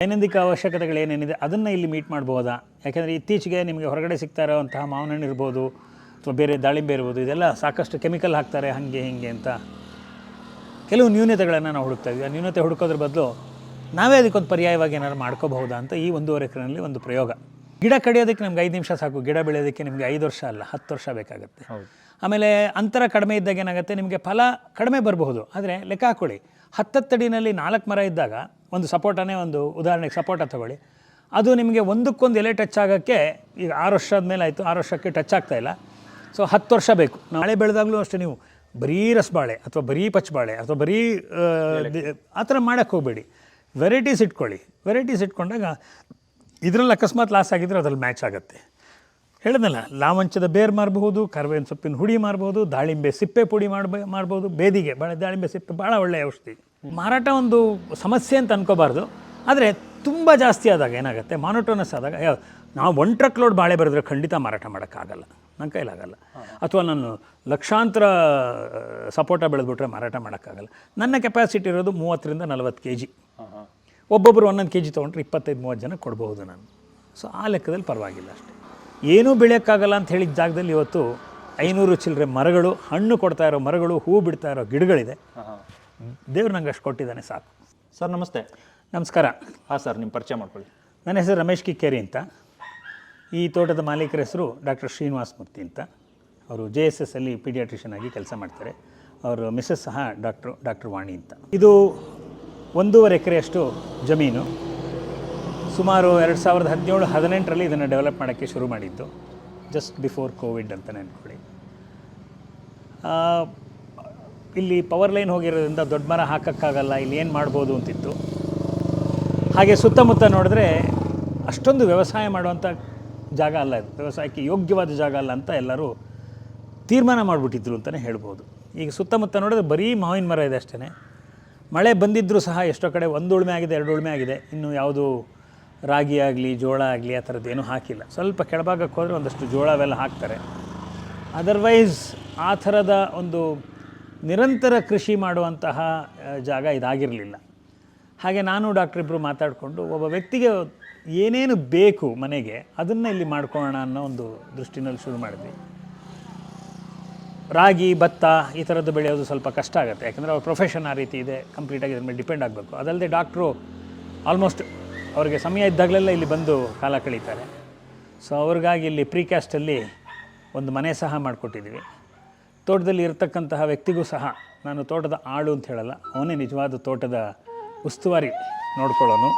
ದೈನಂದಿಕ ಅವಶ್ಯಕತೆಗಳೇನೇನಿದೆ ಅದನ್ನು ಇಲ್ಲಿ ಮೀಟ್ ಮಾಡ್ಬೋದಾ? ಯಾಕೆಂದರೆ ಇತ್ತೀಚೆಗೆ ನಿಮಗೆ ಹೊರಗಡೆ ಸಿಗ್ತಾ ಇರೋವಂತಹ ಮಾವಿನ ಹಣ್ಣು ಇರ್ಬೋದು ಅಥವಾ ಬೇರೆ ದಾಳಿಂಬೆ ಇರ್ಬೋದು ಇದೆಲ್ಲ ಸಾಕಷ್ಟು ಕೆಮಿಕಲ್ ಹಾಕ್ತಾರೆ ಹಾಗೆ ಹೀಗೆ ಅಂತ. ಕೆಲವು ನ್ಯೂನತೆಗಳನ್ನು ನಾವು ಹುಡುಕ್ತಾ ಇದ್ವಿ. ಆ ನ್ಯೂನತೆ ಹುಡುಕೋದ್ರ ಬದಲು ನಾವೇ ಅದಕ್ಕೊಂದು ಪರ್ಯಾಯವಾಗಿ ಏನಾದ್ರು ಮಾಡ್ಕೋಬಹುದಾ ಅಂತ ಈ ಒಂದೂವರೆ ಎಕರೆನಲ್ಲಿ ಒಂದು ಪ್ರಯೋಗ. ಗಿಡ ಕಡಿಯೋದಕ್ಕೆ ನಮ್ಗೆ ಐದು ನಿಮಿಷ ಸಾಕು. ಗಿಡ ಬೆಳೆಯೋದಕ್ಕೆ ನಿಮಗೆ ಐದು ವರ್ಷ ಅಲ್ಲ ಹತ್ತು ವರ್ಷ ಬೇಕಾಗುತ್ತೆ. ಆಮೇಲೆ ಅಂತರ ಕಡಿಮೆ ಇದ್ದಾಗ ಏನಾಗುತ್ತೆ? ನಿಮಗೆ ಫಲ ಕಡಿಮೆ ಬರಬಹುದು. ಆದರೆ ಲೆಕ್ಕ ಹಾಕ್ಕೊಳ್ಳಿ. ಹತ್ತತ್ತಡಿನಲ್ಲಿ ನಾಲ್ಕು ಮರ ಇದ್ದಾಗ ಒಂದು ಸಪೋಟನೇ ಒಂದು ಉದಾಹರಣೆಗೆ ಸಪೋಟ ತಗೊಳ್ಳಿ. ಅದು ನಿಮಗೆ ಒಂದಕ್ಕೊಂದು ಎಲೆ ಟಚ್ ಆಗೋಕ್ಕೆ ಈಗ ಆರು ವರ್ಷದ ಮೇಲೆ ಆಯಿತು ಆರು ವರ್ಷಕ್ಕೆ ಟಚ್ ಆಗ್ತಾ ಇಲ್ಲ. ಸೊ ಹತ್ತು ವರ್ಷ ಬೇಕು. ನಾಳೆ ಬೆಳೆದಾಗಲೂ ಅಷ್ಟೇ ನೀವು ಬರೀ ರಸಬಾಳೆ ಅಥವಾ ಬರೀ ಪಚ್ಚಬಾಳೆ ಅಥವಾ ಬರೀ ಆ, ಥರ ಮಾಡೋಕ್ಕೆ ಹೋಗಬೇಡಿ. ವೆರೈಟೀಸ್ ಇಟ್ಕೊಳ್ಳಿ. ವೆರೈಟೀಸ್ ಇಟ್ಕೊಂಡಾಗ ಇದರಲ್ಲಿ ಅಕಸ್ಮಾತ್ ಲಾಸ್ ಆಗಿದ್ರೆ ಅದ್ರಲ್ಲಿ ಮ್ಯಾಚ್ ಆಗುತ್ತೆ. ಹೇಳಿದ್ನಲ್ಲ ಲಾವಂಚದ ಬೇರು ಮಾರಬಹುದು ಕರ್ಬೇವಿನ ಸೊಪ್ಪಿನ ಹುಡಿ ಮಾರ್ಬೋದು ದಾಳಿಂಬೆ ಸಿಪ್ಪೆ ಪುಡಿ ಮಾಡ್ಬೇ ಮಾಡ್ಬೋದು ಬೇದಿಗೆ ಭಾಳ ದಾಳಿಂಬೆ ಸಿಪ್ಪೆ ಭಾಳ ಒಳ್ಳೆಯ ಔಷಧಿ. ಮಾರಾಟ ಒಂದು ಸಮಸ್ಯೆ ಅಂತ ಅನ್ಕೋಬಾರ್ದು. ಆದರೆ ತುಂಬ ಜಾಸ್ತಿ ಆದಾಗ ಏನಾಗುತ್ತೆ? ಮಾನೋಟೋನಸ್ ಆದಾಗ ನಾವು ಒನ್ ಟ್ರಕ್ ಲೋಡ್ ಬಾಳೆ ಬರೆದ್ರೆ ಖಂಡಿತ ಮಾರಾಟ ಮಾಡೋಕ್ಕಾಗಲ್ಲ. ನನ್ನ ಕೈಲಾಗಲ್ಲ. ಅಥವಾ ನಾನು ಲಕ್ಷಾಂತರ ಸಪೋಟ ಬೆಳೆದ್ಬಿಟ್ರೆ ಮಾರಾಟ ಮಾಡೋಕ್ಕಾಗಲ್ಲ. ನನ್ನ ಕೆಪಾಸಿಟಿ ಇರೋದು ಮೂವತ್ತರಿಂದ ನಲವತ್ತು ಕೆ ಜಿ ಒಬ್ಬೊಬ್ಬರು ಒಂದೊಂದು ಕೆ ಜಿ ತೊಗೊಂಡ್ರೆ ಇಪ್ಪತ್ತೈದು, ಮೂವತ್ತು ಜನ ಕೊಡ್ಬೋದು ನಾನು. ಸೊ ಆ ಲೆಕ್ಕದಲ್ಲಿ ಪರವಾಗಿಲ್ಲ ಅಷ್ಟೇ. ಏನೂ ಬೆಳೆಯೋಕ್ಕಾಗಲ್ಲ ಅಂತ ಹೇಳಿದ ಜಾಗದಲ್ಲಿ ಇವತ್ತು ಐನೂರು ಚಿಲ್ಲರೆ ಮರಗಳು, ಹಣ್ಣು ಕೊಡ್ತಾ ಇರೋ ಮರಗಳು, ಹೂ ಬಿಡ್ತಾ ಇರೋ ಗಿಡಗಳಿದೆ. ದೇವ್ರು ನಂಗೆ ಅಷ್ಟು ಕೊಟ್ಟಿದ್ದಾನೆ ಸಾಕು. ಸರ್ ನಮಸ್ತೆ. ನಮಸ್ಕಾರ. ಹಾಂ ಸರ್ ನಿಮ್ಮ ಪರಿಚಯ ಮಾಡ್ಕೊಳ್ಳಿ. ನನ್ನ ಹೆಸರು ರಮೇಶ್ ಕಿಕ್ಕೇರಿ ಅಂತ. ಈ ತೋಟದ ಮಾಲೀಕರ ಹೆಸರು ಡಾಕ್ಟರ್ ಶ್ರೀನಿವಾಸ್ ಮೂರ್ತಿ ಅಂತ. ಅವರು ಜೆ ಎಸ್ ಎಸ್ ಅಲ್ಲಿ ಪೀಡಿಯಾಟ್ರಿಷನ್ ಆಗಿ ಕೆಲಸ ಮಾಡ್ತಾರೆ. ಅವರು ಮಿಸ್ಸಸ್ ಸಹ ಡಾಕ್ಟ್ರು ಡಾಕ್ಟರ್ ವಾಣಿ ಅಂತ. ಇದು ಒಂದೂವರೆ ಎಕರೆಯಷ್ಟು ಜಮೀನು. ಸುಮಾರು ಎರಡು ಸಾವಿರದ ಹದಿನೇಳು ಹದಿನೆಂಟರಲ್ಲಿ ಇದನ್ನು ಡೆವಲಪ್ ಮಾಡೋಕ್ಕೆ ಶುರು ಮಾಡಿದ್ದು. ಜಸ್ಟ್ ಬಿಫೋರ್ ಕೋವಿಡ್ ಅಂತ ಅಂದ್ಕೊಳ್ಳಿ ಇಲ್ಲಿ ಪವರ್ ಲೈನ್ ಹೋಗಿರೋದ್ರಿಂದ ದೊಡ್ಡ ಮರ ಹಾಕೋಕ್ಕಾಗಲ್ಲ, ಇಲ್ಲಿ ಏನು ಮಾಡ್ಬೋದು ಅಂತಿತ್ತು. ಹಾಗೆ ಸುತ್ತಮುತ್ತ ನೋಡಿದ್ರೆ ಅಷ್ಟೊಂದು ವ್ಯವಸಾಯ ಮಾಡುವಂಥ ಜಾಗ ಅಲ್ಲ ಇದು. ವ್ಯವಸಾಯಕ್ಕೆ ಯೋಗ್ಯವಾದ ಜಾಗ ಅಲ್ಲ ಅಂತ ಎಲ್ಲರೂ ತೀರ್ಮಾನ ಮಾಡಿಬಿಟ್ಟಿದ್ರು ಅಂತಲೇ ಹೇಳ್ಬೋದು. ಈಗ ಸುತ್ತಮುತ್ತ ನೋಡಿದ್ರೆ ಬರೀ ಮಾವಿನ ಮರ ಇದೆ ಅಷ್ಟೇ ಮಳೆ ಬಂದಿದ್ದರೂ ಸಹ ಎಷ್ಟೋ ಕಡೆ ಒಂದು ಉಳುಮೆ ಆಗಿದೆ, ಎರಡು ಉಳುಮೆ ಆಗಿದೆ. ಇನ್ನು ಯಾವುದು ರಾಗಿ ಆಗಲಿ, ಜೋಳ ಆಗಲಿ, ಆ ಥರದ್ದು ಏನೂ ಹಾಕಿಲ್ಲ. ಸ್ವಲ್ಪ ಕೆಳಭಾಗಕ್ಕೆ ಹೋದರೆ ಒಂದಷ್ಟು ಜೋಳ ಅವೆಲ್ಲ ಹಾಕ್ತಾರೆ. ಅದರ್ವೈಸ್ ಆ ಥರದ ಒಂದು ನಿರಂತರ ಕೃಷಿ ಮಾಡುವಂತಹ ಜಾಗ ಇದಾಗಿರಲಿಲ್ಲ. ಹಾಗೆ ನಾನು ಡಾಕ್ಟರ್ ಇಬ್ಬರು ಮಾತಾಡಿಕೊಂಡು ಒಬ್ಬ ವ್ಯಕ್ತಿಗೆ ಏನೇನು ಬೇಕು ಮನೆಗೆ, ಅದನ್ನು ಇಲ್ಲಿ ಮಾಡ್ಕೊಳ್ಳೋಣ ಅನ್ನೋ ಒಂದು ದೃಷ್ಟಿನಲ್ಲಿ ಶುರು ಮಾಡಿದ್ವಿ. ರಾಗಿ, ಭತ್ತ ಈ ಥರದ್ದು ಬೆಳೆಯೋದು ಸ್ವಲ್ಪ ಕಷ್ಟ ಆಗುತ್ತೆ. ಯಾಕಂದರೆ ಅವ್ರ ಪ್ರೊಫೆಷನ್ ಆ ರೀತಿ ಇದೆ ಕಂಪ್ಲೀಟಾಗಿ ಅದ್ರ ಮೇಲೆ ಡಿಪೆಂಡ್ ಆಗಬೇಕು. ಅದಲ್ಲದೆ ಡಾಕ್ಟ್ರು ಆಲ್ಮೋಸ್ಟ್ ಅವರಿಗೆ ಸಮಯ ಇದ್ದಾಗಲೆಲ್ಲ ಇಲ್ಲಿ ಬಂದು ಕಾಲ ಕಳೀತಾರೆ. ಸೊ ಅವ್ರಿಗಾಗಿ ಇಲ್ಲಿ ಪ್ರೀಕ್ಯಾಸ್ಟಲ್ಲಿ ಒಂದು ಮನೆ ಸಹ ಮಾಡಿಕೊಟ್ಟಿದ್ದೀವಿ ತೋಟದಲ್ಲಿ ಇರತಕ್ಕಂತಹ ವ್ಯಕ್ತಿಗೂ ಸಹ ನಾನು ತೋಟದ ಆಳು ಅಂತ ಹೇಳಲ್ಲ, ಅವನೇ ನಿಜವಾದ ತೋಟದ ಉಸ್ತುವಾರಿ ನೋಡ್ಕೊಳ್ಳೋನು.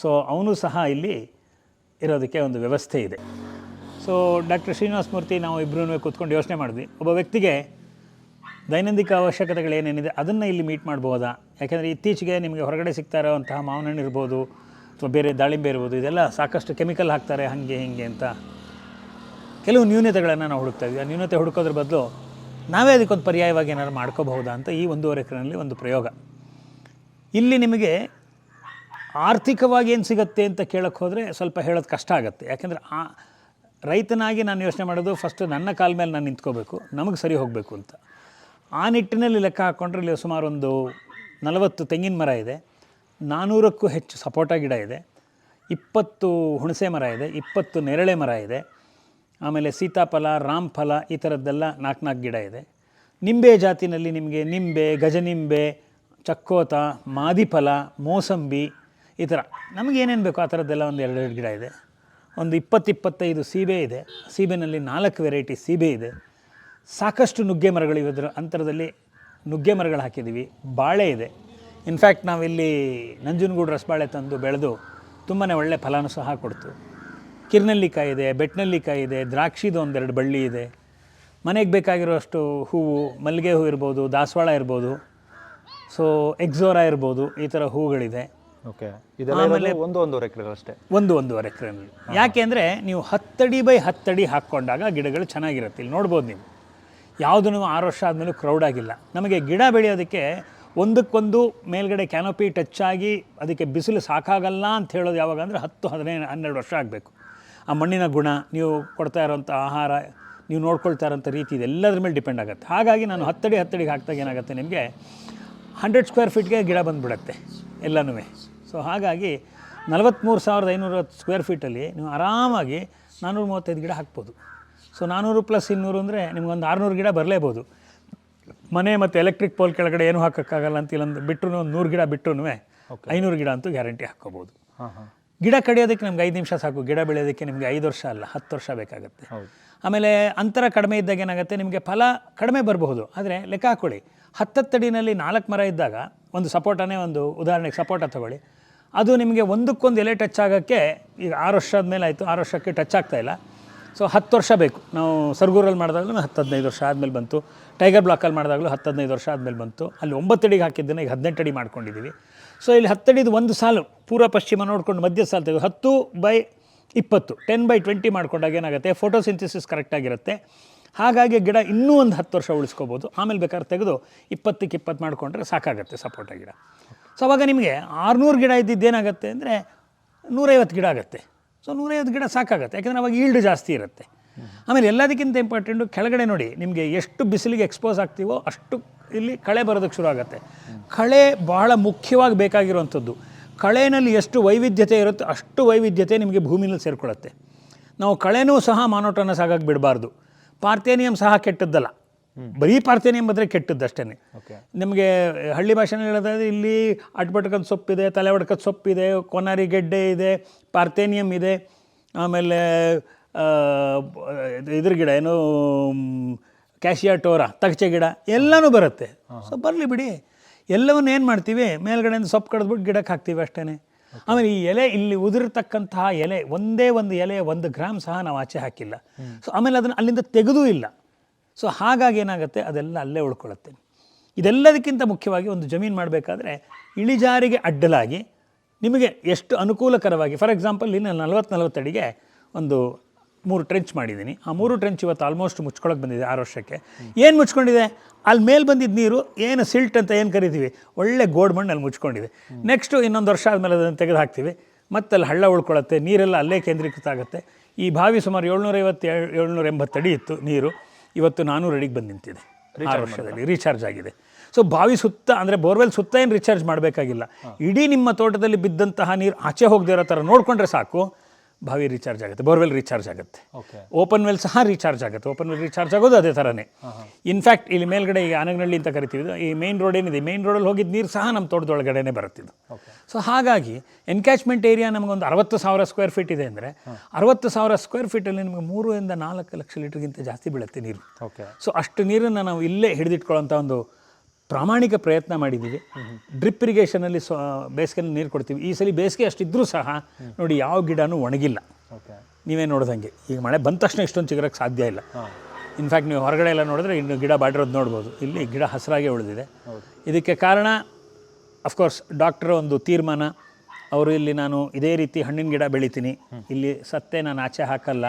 ಸೊ ಅವನು ಸಹ ಇಲ್ಲಿ ಇರೋದಕ್ಕೆ ಒಂದು ವ್ಯವಸ್ಥೆ ಇದೆ. ಸೊ ಡಾಕ್ಟರ್ ಶ್ರೀನಿವಾಸ ಮೂರ್ತಿ, ನಾವು ಇಬ್ಬರೂ ಕೂತ್ಕೊಂಡು ಯೋಚನೆ ಮಾಡಿದ್ವಿ. ಒಬ್ಬ ವ್ಯಕ್ತಿಗೆ ದೈನಂದಿಕ ಅವಶ್ಯಕತೆಗಳೇನೇನಿದೆ ಅದನ್ನು ಇಲ್ಲಿ ಮೀಟ್ ಮಾಡ್ಬೋದಾ? ಯಾಕೆಂದರೆ ಇತ್ತೀಚೆಗೆ ನಿಮಗೆ ಹೊರಗಡೆ ಸಿಗ್ತಾ ಇರೋವಂತಹ ಮಾವಿನ ಹಣ್ಣು ಇರ್ಬೋದು, ಅಥವಾ ಬೇರೆ ದಾಳಿಂಬೆ ಇರ್ಬೋದು, ಇದೆಲ್ಲ ಸಾಕಷ್ಟು ಕೆಮಿಕಲ್ ಹಾಕ್ತಾರೆ, ಹಾಗೆ ಹೀಗೆ ಅಂತ. ಕೆಲವು ನ್ಯೂನತೆಗಳನ್ನು ನಾವು ಹುಡುಕ್ತಾ ಇದ್ವಿ. ಆ ನ್ಯೂನತೆ ಹುಡುಕೋದ್ರ ಬದಲು ನಾವೇ ಅದಕ್ಕೊಂದು ಪರ್ಯಾಯವಾಗಿ ಏನಾದ್ರು ಮಾಡ್ಕೋಬಹುದಾ ಅಂತ ಈ ಒಂದೂವರೆ ಎಕರೆನಲ್ಲಿ ಒಂದು ಪ್ರಯೋಗ. ಇಲ್ಲಿ ನಿಮಗೆ ಆರ್ಥಿಕವಾಗಿ ಏನು ಸಿಗುತ್ತೆ ಅಂತ ಕೇಳಕ್ಕೆ ಹೋದರೆ ಸ್ವಲ್ಪ ಹೇಳೋದು ಕಷ್ಟ ಆಗುತ್ತೆ. ಯಾಕೆಂದರೆ ಆ ರೈತನಾಗಿ ನಾನು ಯೋಚನೆ ಮಾಡೋದು ಫಸ್ಟು ನನ್ನ ಕಾಲ ಮೇಲೆ ನಾನು ನಿಂತ್ಕೋಬೇಕು, ನಮಗೆ ಸರಿ ಹೋಗಬೇಕು ಅಂತ. ಆ ನಿಟ್ಟಿನಲ್ಲಿ ಲೆಕ್ಕ ಹಾಕ್ಕೊಂಡ್ರೆ ಇಲ್ಲಿ ಸುಮಾರು ಒಂದು ನಲವತ್ತು ತೆಂಗಿನ ಮರ ಇದೆ ನಾನ್ನೂರಕ್ಕೂ ಹೆಚ್ಚು ಸಪೋಟ ಗಿಡ ಇದೆ, ಇಪ್ಪತ್ತು ಹುಣಸೆ ಮರ ಇದೆ, ಇಪ್ಪತ್ತು ನೇರಳೆ ಮರ ಇದೆ ಆಮೇಲೆ ಸೀತಾಫಲ, ರಾಮ್ಫಲ ಈ ಥರದ್ದೆಲ್ಲ ನಾಲ್ಕು ನಾಲ್ಕು ಗಿಡ ಇದೆ. ನಿಂಬೆ ಜಾತಿನಲ್ಲಿ ನಿಮಗೆ ನಿಂಬೆ, ಗಜನಿಂಬೆ, ಚಕ್ಕೋತ, ಮಾದಿಫಲ, ಮೋಸಂಬಿ ಈ ಥರ. ನಮಗೇನೇನು ಬೇಕೋ ಆ ಥರದ್ದೆಲ್ಲ ಒಂದು ಎರಡೆರಡು ಗಿಡ ಇದೆ. ಒಂದು ಇಪ್ಪತ್ತಿಪ್ಪತ್ತೈದು ಸೀಬೆ ಇದೆ. ಸೀಬೆನಲ್ಲಿ ನಾಲ್ಕು ವೆರೈಟಿ ಸೀಬೆ ಇದೆ. ಸಾಕಷ್ಟು ನುಗ್ಗೆ ಮರಗಳು ಇದ್ರ ಅಂತರದಲ್ಲಿ ನುಗ್ಗೆ ಮರಗಳು ಹಾಕಿದ್ದೀವಿ. ಬಾಳೆ ಇದೆ. ಇನ್ಫ್ಯಾಕ್ಟ್ ನಾವಿಲ್ಲಿ ನಂಜನಗೂಡು ರಸಬಾಳೆ ತಂದು ಬೆಳೆದು ತುಂಬಾ ಒಳ್ಳೆ ಫಲಾನು ಸಹ ಕೊಡ್ತು. ಕಿರ್ನೆಲ್ಲಿಕಾಯಿ ಇದೆ ಬೆಟ್ಟನಲ್ಲಿಕಾಯಿ ಇದೆ ದ್ರಾಕ್ಷಿದು ಒಂದೆರಡು ಬಳ್ಳಿ ಇದೆ. ಮನೆಗೆ ಬೇಕಾಗಿರೋಷ್ಟು ಹೂವು ಮಲ್ಲಿಗೆ ಹೂವು ಇರ್ಬೋದು ದಾಸವಾಳ ಇರ್ಬೋದು ಸೊ ಎಕ್ಸೋರಾ ಇರ್ಬೋದು ಈ ಥರ ಹೂಗಳಿದೆ ಓಕೆ ಇರೋದು ಒಂದು ಒಂದೂವರೆ ಎಕರೆಗಳಷ್ಟೇ ಒಂದು ಒಂದೂವರೆ ಎಕರೆನಲ್ಲಿ ಯಾಕೆ ಅಂದರೆ ನೀವು ಹತ್ತಡಿ ಬೈ ಹತ್ತಡಿ ಹಾಕ್ಕೊಂಡಾಗ ಗಿಡಗಳು ಚೆನ್ನಾಗಿರುತ್ತೆ. ಇಲ್ಲಿ ನೋಡ್ಬೋದು ನೀವು. ಯಾವುದೂ ಆರು ವರ್ಷ ಆದಮೇಲೆ ಕ್ರೌಡ್ ಆಗಿಲ್ಲ. ನಮಗೆ ಗಿಡ ಬೆಳೆಯೋದಕ್ಕೆ ಒಂದಕ್ಕೊಂದು ಮೇಲ್ಗಡೆ ಕ್ಯಾನೋಪಿ ಟಚ್ ಆಗಿ ಅದಕ್ಕೆ ಬಿಸಿಲು ಸಾಕಾಗಲ್ಲ ಅಂತ ಹೇಳೋದು ಯಾವಾಗ ಅಂದರೆ ಹತ್ತು ಹದಿನೈದು ಹನ್ನೆರಡು ವರ್ಷ ಆಗಬೇಕು. ಆ ಮಣ್ಣಿನ ಗುಣ ನೀವು ಕೊಡ್ತಾ ಇರೋಂಥ ಆಹಾರ ನೀವು ನೋಡ್ಕೊಳ್ತಾ ಇರೋಂಥ ರೀತಿ ಇದೆಲ್ಲದ್ರ ಮೇಲೆ ಡಿಪೆಂಡ್ ಆಗುತ್ತೆ. ಹಾಗಾಗಿ ನಾನು ಹತ್ತಡಿ ಹತ್ತಡಿಗೆ ಹಾಕಿದಾಗ ಏನಾಗುತ್ತೆ ನಿಮಗೆ ಹಂಡ್ರೆಡ್ ಸ್ಕ್ವೇರ್ ಫೀಟ್ಗೆ ಗಿಡ ಬಂದುಬಿಡತ್ತೆ ಎಲ್ಲನೂ. ಸೊ ಹಾಗಾಗಿ ನಲವತ್ತ್ಮೂರು ಸಾವಿರದ ಐನೂರ ಸ್ಕ್ವೇರ್ ಫೀಟಲ್ಲಿ ನೀವು ಆರಾಮಾಗಿ ನಾನ್ನೂರು ಮೂವತ್ತೈದು ಗಿಡ ಹಾಕ್ಬೋದು. ಸೊ ನಾನ್ನೂರು ಪ್ಲಸ್ ಇನ್ನೂರು ಅಂದರೆ ನಿಮ್ಗೊಂದು ಆರುನೂರು ಗಿಡ ಬರಲೇಬೋದು. ಮನೆ ಮತ್ತು ಎಲೆಕ್ಟ್ರಿಕ್ ಪೋಲ್ ಕೆಳಗಡೆ ಏನು ಹಾಕೋಕ್ಕಾಗಲ್ಲ ಅಂತ ಇಲ್ಲೊಂದು ಬಿಟ್ಟರು ಒಂದು ನೂರು ಗಿಡ ಬಿಟ್ಟರು ಐನೂರು ಗಿಡ ಅಂತೂ ಗ್ಯಾರಂಟಿ ಹಾಕ್ಕೋಬೋದು. ಹಾಂ ಹಾಂ. ಗಿಡ ಕಡಿಯೋದಕ್ಕೆ ನಮ್ಗೆ ಐದು ನಿಮಿಷ ಸಾಕು. ಗಿಡ ಬೆಳೆಯೋದಕ್ಕೆ ನಿಮಗೆ ಐದು ವರ್ಷ ಅಲ್ಲ ಹತ್ತು ವರ್ಷ ಬೇಕಾಗುತ್ತೆ. ಆಮೇಲೆ ಅಂತರ ಕಡಿಮೆ ಇದ್ದಾಗ ಏನಾಗುತ್ತೆ ನಿಮಗೆ ಫಲ ಕಡಿಮೆ ಬರಬಹುದು. ಆದರೆ ಲೆಕ್ಕ ಹಾಕ್ಕೊಳ್ಳಿ ಹತ್ತತ್ತಡಿನಲ್ಲಿ ನಾಲ್ಕು ಮರ ಇದ್ದಾಗ ಒಂದು ಸಪೋಟನೇ ಒಂದು ಉದಾಹರಣೆಗೆ ಸಪೋಟ ತಗೊಳ್ಳಿ. ಅದು ನಿಮಗೆ ಒಂದಕ್ಕೊಂದು ಎಲೆ ಟಚ್ ಆಗೋಕ್ಕೆ ಈಗ ಆರು ವರ್ಷದ ಮೇಲೆ ಆಯಿತು. ಆರು ವರ್ಷಕ್ಕೆ ಟಚ್ ಆಗ್ತಾ ಇಲ್ಲ. ಸೊ ಹತ್ತು ವರ್ಷ ಬೇಕು. ನಾವು ಸರ್ಗೂರಲ್ಲಿ ಮಾಡಿದಾಗಲೂ ಹತ್ತು ಹದಿನೈದು ವರ್ಷ ಆದಮೇಲೆ ಬಂತು. ಟೈಗರ್ ಬ್ಲಾಕಲ್ಲಿ ಮಾಡಿದಾಗಲೂ ಹತ್ತು ಹದಿನೈದು ವರ್ಷ ಆದಮೇಲೆ ಬಂತು. ಅಲ್ಲಿ ಒಂಬತ್ತು ಅಡಿಗೆ ಹಾಕಿದ್ದನ್ನು ಈಗ ಹದಿನೆಂಟು ಅಡಿ ಮಾಡ್ಕೊಂಡಿದ್ದೀವಿ. ಸೊ ಇಲ್ಲಿ ಹತ್ತಡಿದು ಒಂದು ಸಾಲು, ಪೂರ್ವ ಪಶ್ಚಿಮ ನೋಡಿಕೊಂಡು ಮಧ್ಯ ಸಾಲು ತೆಗೆದು ಹತ್ತು ಬೈ ಇಪ್ಪತ್ತು ಟೆನ್ ಬೈ ಟ್ವೆಂಟಿ ಮಾಡ್ಕೊಂಡಾಗ ಏನಾಗುತ್ತೆ? ಫೋಟೋಸಿಂಥಸಿಸ್ ಕರೆಕ್ಟಾಗಿರುತ್ತೆ ಹಾಗಾಗಿ ಗಿಡ ಇನ್ನೂ ಒಂದು ಹತ್ತು ವರ್ಷ ಉಳಿಸ್ಕೋಬೋದು. ಆಮೇಲೆ ಬೇಕಾದ್ರೆ ತೆಗೆದು ಇಪ್ಪತ್ತಕ್ಕೆ ಇಪ್ಪತ್ತು ಮಾಡಿಕೊಂಡ್ರೆ ಸಾಕಾಗುತ್ತೆ ಸಪೋರ್ಟ್ ಗಿಡ. ಸೊ ಅವಾಗ ನಿಮಗೆ ಆರುನೂರು ಗಿಡ ಇದ್ದಿದ್ದೇನಾಗುತ್ತೆ ಅಂದರೆ ನೂರೈವತ್ತು ಗಿಡ ಆಗುತ್ತೆ. ಸೊ ನೂರೈವತ್ತು ಗಿಡ ಸಾಕಾಗುತ್ತೆ. ಯಾಕಂದರೆ ಅವಾಗ ಈಲ್ಡ್ ಜಾಸ್ತಿ ಇರುತ್ತೆ. ಆಮೇಲೆ ಎಲ್ಲದಕ್ಕಿಂತ ಇಂಪಾರ್ಟೆಂಟು ಕೆಳಗಡೆ ನೋಡಿ ನಿಮಗೆ ಎಷ್ಟು ಬಿಸಿಲಿಗೆ ಎಕ್ಸ್ಪೋಸ್ ಆಗ್ತೀವೋ ಅಷ್ಟು ಇಲ್ಲಿ ಕಳೆ ಬರೋದಕ್ಕೆ ಶುರು ಆಗುತ್ತೆ. ಕಳೆ ಬಹಳ ಮುಖ್ಯವಾಗಿ ಬೇಕಾಗಿರುವಂಥದ್ದು. ಕಳೆನಲ್ಲಿ ಎಷ್ಟು ವೈವಿಧ್ಯತೆ ಇರುತ್ತೋ ಅಷ್ಟು ವೈವಿಧ್ಯತೆ ನಿಮಗೆ ಭೂಮಿನಲ್ಲಿ ಸೇರಿಕೊಳ್ಳುತ್ತೆ. ನಾವು ಕಳೆನೂ ಸಹ ಮಾನೋಟನ ಸಾಗಾಗಿ ಬಿಡಬಾರ್ದು. ಪಾರ್ಥೇನಿಯಂ ಸಹ ಕೆಟ್ಟದ್ದಲ್ಲ. ಬರೀ ಪಾರ್ಥೇನಿಯಂ ಬಂದರೆ ಕೆಟ್ಟದ್ದಷ್ಟೇ ಓಕೆ ನಿಮಗೆ ಹಳ್ಳಿ ಭಾಷೆನಲ್ಲಿ ಹೇಳೋದಾದ್ರೆ ಇಲ್ಲಿ ಅಟ್ಬಟ್ಕದ ಸೊಪ್ಪಿದೆ ತಲೆ ಒಡ್ಕದ ಸೊಪ್ಪಿದೆ ಕೊನಾರಿ ಗೆಡ್ಡೆ ಇದೆ ಪಾರ್ಥೇನಿಯಂ ಇದೆ ಆಮೇಲೆ ಇದ್ರ ಗಿಡ ಏನು ಕ್ಯಾಶಿಯಾ ಟೋರಾ, ತಗಚೆ ಗಿಡ, ಎಲ್ಲನೂ ಬರುತ್ತೆ. ಸೊ ಬರಲಿ ಬಿಡಿ. ಎಲ್ಲವನ್ನು ಏನು ಮಾಡ್ತೀವಿ? ಮೇಲ್ಗಡೆಯಿಂದ ಸೊಪ್ಪು ಕಡಿದ್ಬಿಟ್ಟು ಗಿಡಕ್ಕೆ ಹಾಕ್ತೀವಿ ಅಷ್ಟೇ ಆಮೇಲೆ ಈ ಎಲೆ, ಇಲ್ಲಿ ಉದುರಿರ್ತಕ್ಕಂತಹ ಎಲೆ, ಒಂದೇ ಒಂದು ಎಲೆ, ಒಂದು ಗ್ರಾಮ್ ಸಹ ನಾವು ಆಚೆ ಹಾಕಿಲ್ಲ. ಸೊ ಆಮೇಲೆ ಅದನ್ನು ಅಲ್ಲಿಂದ ತೆಗೆದೂ ಇಲ್ಲ. ಸೊ ಹಾಗಾಗಿ ಏನಾಗುತ್ತೆ? ಅದೆಲ್ಲ ಅಲ್ಲೇ ಉಳ್ಕೊಳ್ಳುತ್ತೆ. ಇದೆಲ್ಲದಕ್ಕಿಂತ ಮುಖ್ಯವಾಗಿ ಒಂದು ಜಮೀನು ಮಾಡಬೇಕಾದ್ರೆ ಇಳಿಜಾರಿಗೆ ಅಡ್ಡಲಾಗಿ ನಿಮಗೆ ಎಷ್ಟು ಅನುಕೂಲಕರವಾಗಿ ಫಾರ್ ಎಕ್ಸಾಂಪಲ್ ಇನ್ನು ನಲ್ವತ್ತು ನಲವತ್ತಡಿಗೆ ಒಂದು ಮೂರು ಟ್ರೆಂಚ್ ಮಾಡಿದ್ದೀನಿ. ಆ ಮೂರು ಟ್ರೆಂಚ್ ಇವತ್ತು ಆಲ್ಮೋಸ್ಟ್ ಮುಚ್ಕೊಳಕ್ಕೆ ಬಂದಿದೆ ಆರು ವರ್ಷಕ್ಕೆ. ಏನು ಮುಚ್ಕೊಂಡಿದೆ? ಅಲ್ಲಿ ಮೇಲೆ ಬಂದಿದ್ದ ನೀರು ಏನು ಸಿಲ್ಟ್ ಅಂತ ಏನು ಕರಿತೀವಿ? ಒಳ್ಳೆ ಗೋಡ್ ಮಣ್ಣಲ್ಲಿ ಮುಚ್ಕೊಂಡಿದೆ. ನೆಕ್ಸ್ಟು ಇನ್ನೊಂದು ವರ್ಷ ಆದಮೇಲೆ ಅದನ್ನು ತೆಗೆದು ಹಾಕ್ತೀವಿ. ಮತ್ತೆ ಅಲ್ಲಿ ಹಳ್ಳ ಉಳ್ಕೊಳ್ಳುತ್ತೆ ನೀರೆಲ್ಲ ಅಲ್ಲೇ ಕೇಂದ್ರೀಕೃತ ಆಗುತ್ತೆ. ಈ ಬಾವಿ ಸುಮಾರು ಏಳ್ನೂರೈವತ್ತು ಏಳ್ನೂರ ಎಂಬತ್ತು ಅಡಿ ಇತ್ತು ನೀರು. ಇವತ್ತು ನಾನ್ನೂರು ಅಡಿಗೆ ಬಂದು ನಿಂತಿದೆ. ಆರು ವರ್ಷದಲ್ಲಿ ರೀಚಾರ್ಜ್ ಆಗಿದೆ. ಸೊ ಬಾವಿ ಸುತ್ತ ಅಂದರೆ ಬೋರ್ವೆಲ್ ಸುತ್ತ ಏನು ರೀಚಾರ್ಜ್ ಮಾಡಬೇಕಾಗಿಲ್ಲ. ಇಡೀ ನಿಮ್ಮ ತೋಟದಲ್ಲಿ ಬಿದ್ದಂತಹ ನೀರು ಆಚೆ ಹೋಗದೇ ಇರೋ ಥರ ನೋಡಿಕೊಂಡ್ರೆ ಸಾಕು. ಬಾವಿ ರೀಚಾರ್ಜ್ ಆಗುತ್ತೆ ಬೋರ್ವೆಲ್ ರೀಚಾರ್ಜ್ ಆಗುತ್ತೆ. ಓಪನ್ ವೆಲ್ ಸಹ ರೀಚಾರ್ಜ್ ಆಗುತ್ತೆ ಓಪನ್ ವೆಲ್ ರೀಚಾರ್ಜ್ ಆಗೋದು ಅದೇ ಥರನೇ. ಇನ್ಫ್ಯಾಕ್ಟ್ ಇಲ್ಲಿ ಮೇಲ್ಗಡೆ ಈಗ ಆನಗನಹಳ್ಳಿ ಅಂತ ಕರಿತೀವಿ ಈ ಮೇನ್ ರೋಡ್ ಏನಿದೆ ಮೇನ್ ರೋಡಲ್ಲಿ ಹೋಗಿದ್ದ ನೀರು ಸಹ ನಮ್ಮ ತೋಟದೊಳಗಡೆನೇ ಬರುತ್ತಿದ್ದು ಸೊ ಹಾಗಾಗಿ ಎನ್ಕ್ಯಾಚ್ಮೆಂಟ್ ಏರಿಯಾ ನಮಗೊಂದು ಅರವತ್ತು ಸಾವಿರ ಸ್ಕ್ವೇರ್ ಫೀಟ್ ಇದೆ ಅಂದರೆ ಅರವತ್ತು ಸಾವಿರ ಸ್ಕ್ವೇರ್ ಫೀಟಲ್ಲಿ ನಿಮಗೆ ಮೂರರಿಂದ ನಾಲ್ಕು ಲಕ್ಷ ಲೀಟ್ರ್ಗಿಂತ ಜಾಸ್ತಿ ಬೀಳುತ್ತೆ ನೀರು. ಸೊ ಅಷ್ಟು ನೀರನ್ನು ನಾವು ಇಲ್ಲೇ ಹಿಡಿದಿಟ್ಕೊಳ್ಳೋಂಥ ಒಂದು ಪ್ರಾಮಾಣಿಕ ಪ್ರಯತ್ನ ಮಾಡಿದ್ದೀವಿ. ಡ್ರಿಪ್ ಇರಿಗೇಷನಲ್ಲಿ ಸ್ವ ಬೇಸಿಗೆ ನೀರು ಕೊಡ್ತೀವಿ. ಈ ಸಲ ಬೇಸಿಗೆ ಅಷ್ಟಿದ್ರೂ ಸಹ ನೋಡಿ ಯಾವ ಗಿಡನೂ ಒಣಗಿಲ್ಲ. ನೀವೇ ನೋಡ್ದಂಗೆ. ಈಗ ಮಳೆ ಬಂದ ತಕ್ಷಣ ಇಷ್ಟೊಂದು ಚಿಗುರಕ್ಕೆ ಸಾಧ್ಯ ಇಲ್ಲ. ಇನ್ಫ್ಯಾಕ್ಟ್ ನೀವು ಹೊರಗಡೆ ಎಲ್ಲ ನೋಡಿದ್ರೆ ಇನ್ನು ಗಿಡ ಬಾಡಿರೋದು ನೋಡ್ಬೋದು. ಇಲ್ಲಿ ಗಿಡ ಹಸಿರಾಗೆ ಉಳಿದಿದೆ. ಇದಕ್ಕೆ ಕಾರಣ ಅಫ್ಕೋರ್ಸ್ ಡಾಕ್ಟರ್ ಒಂದು ತೀರ್ಮಾನ. ಅವರು ಇಲ್ಲಿ ನಾನು ಇದೇ ರೀತಿ ಹಣ್ಣಿನ ಗಿಡ ಬೆಳಿತೀನಿ. ಇಲ್ಲಿ ಸತ್ತೆ ನಾನು ಆಚೆ ಹಾಕಲ್ಲ.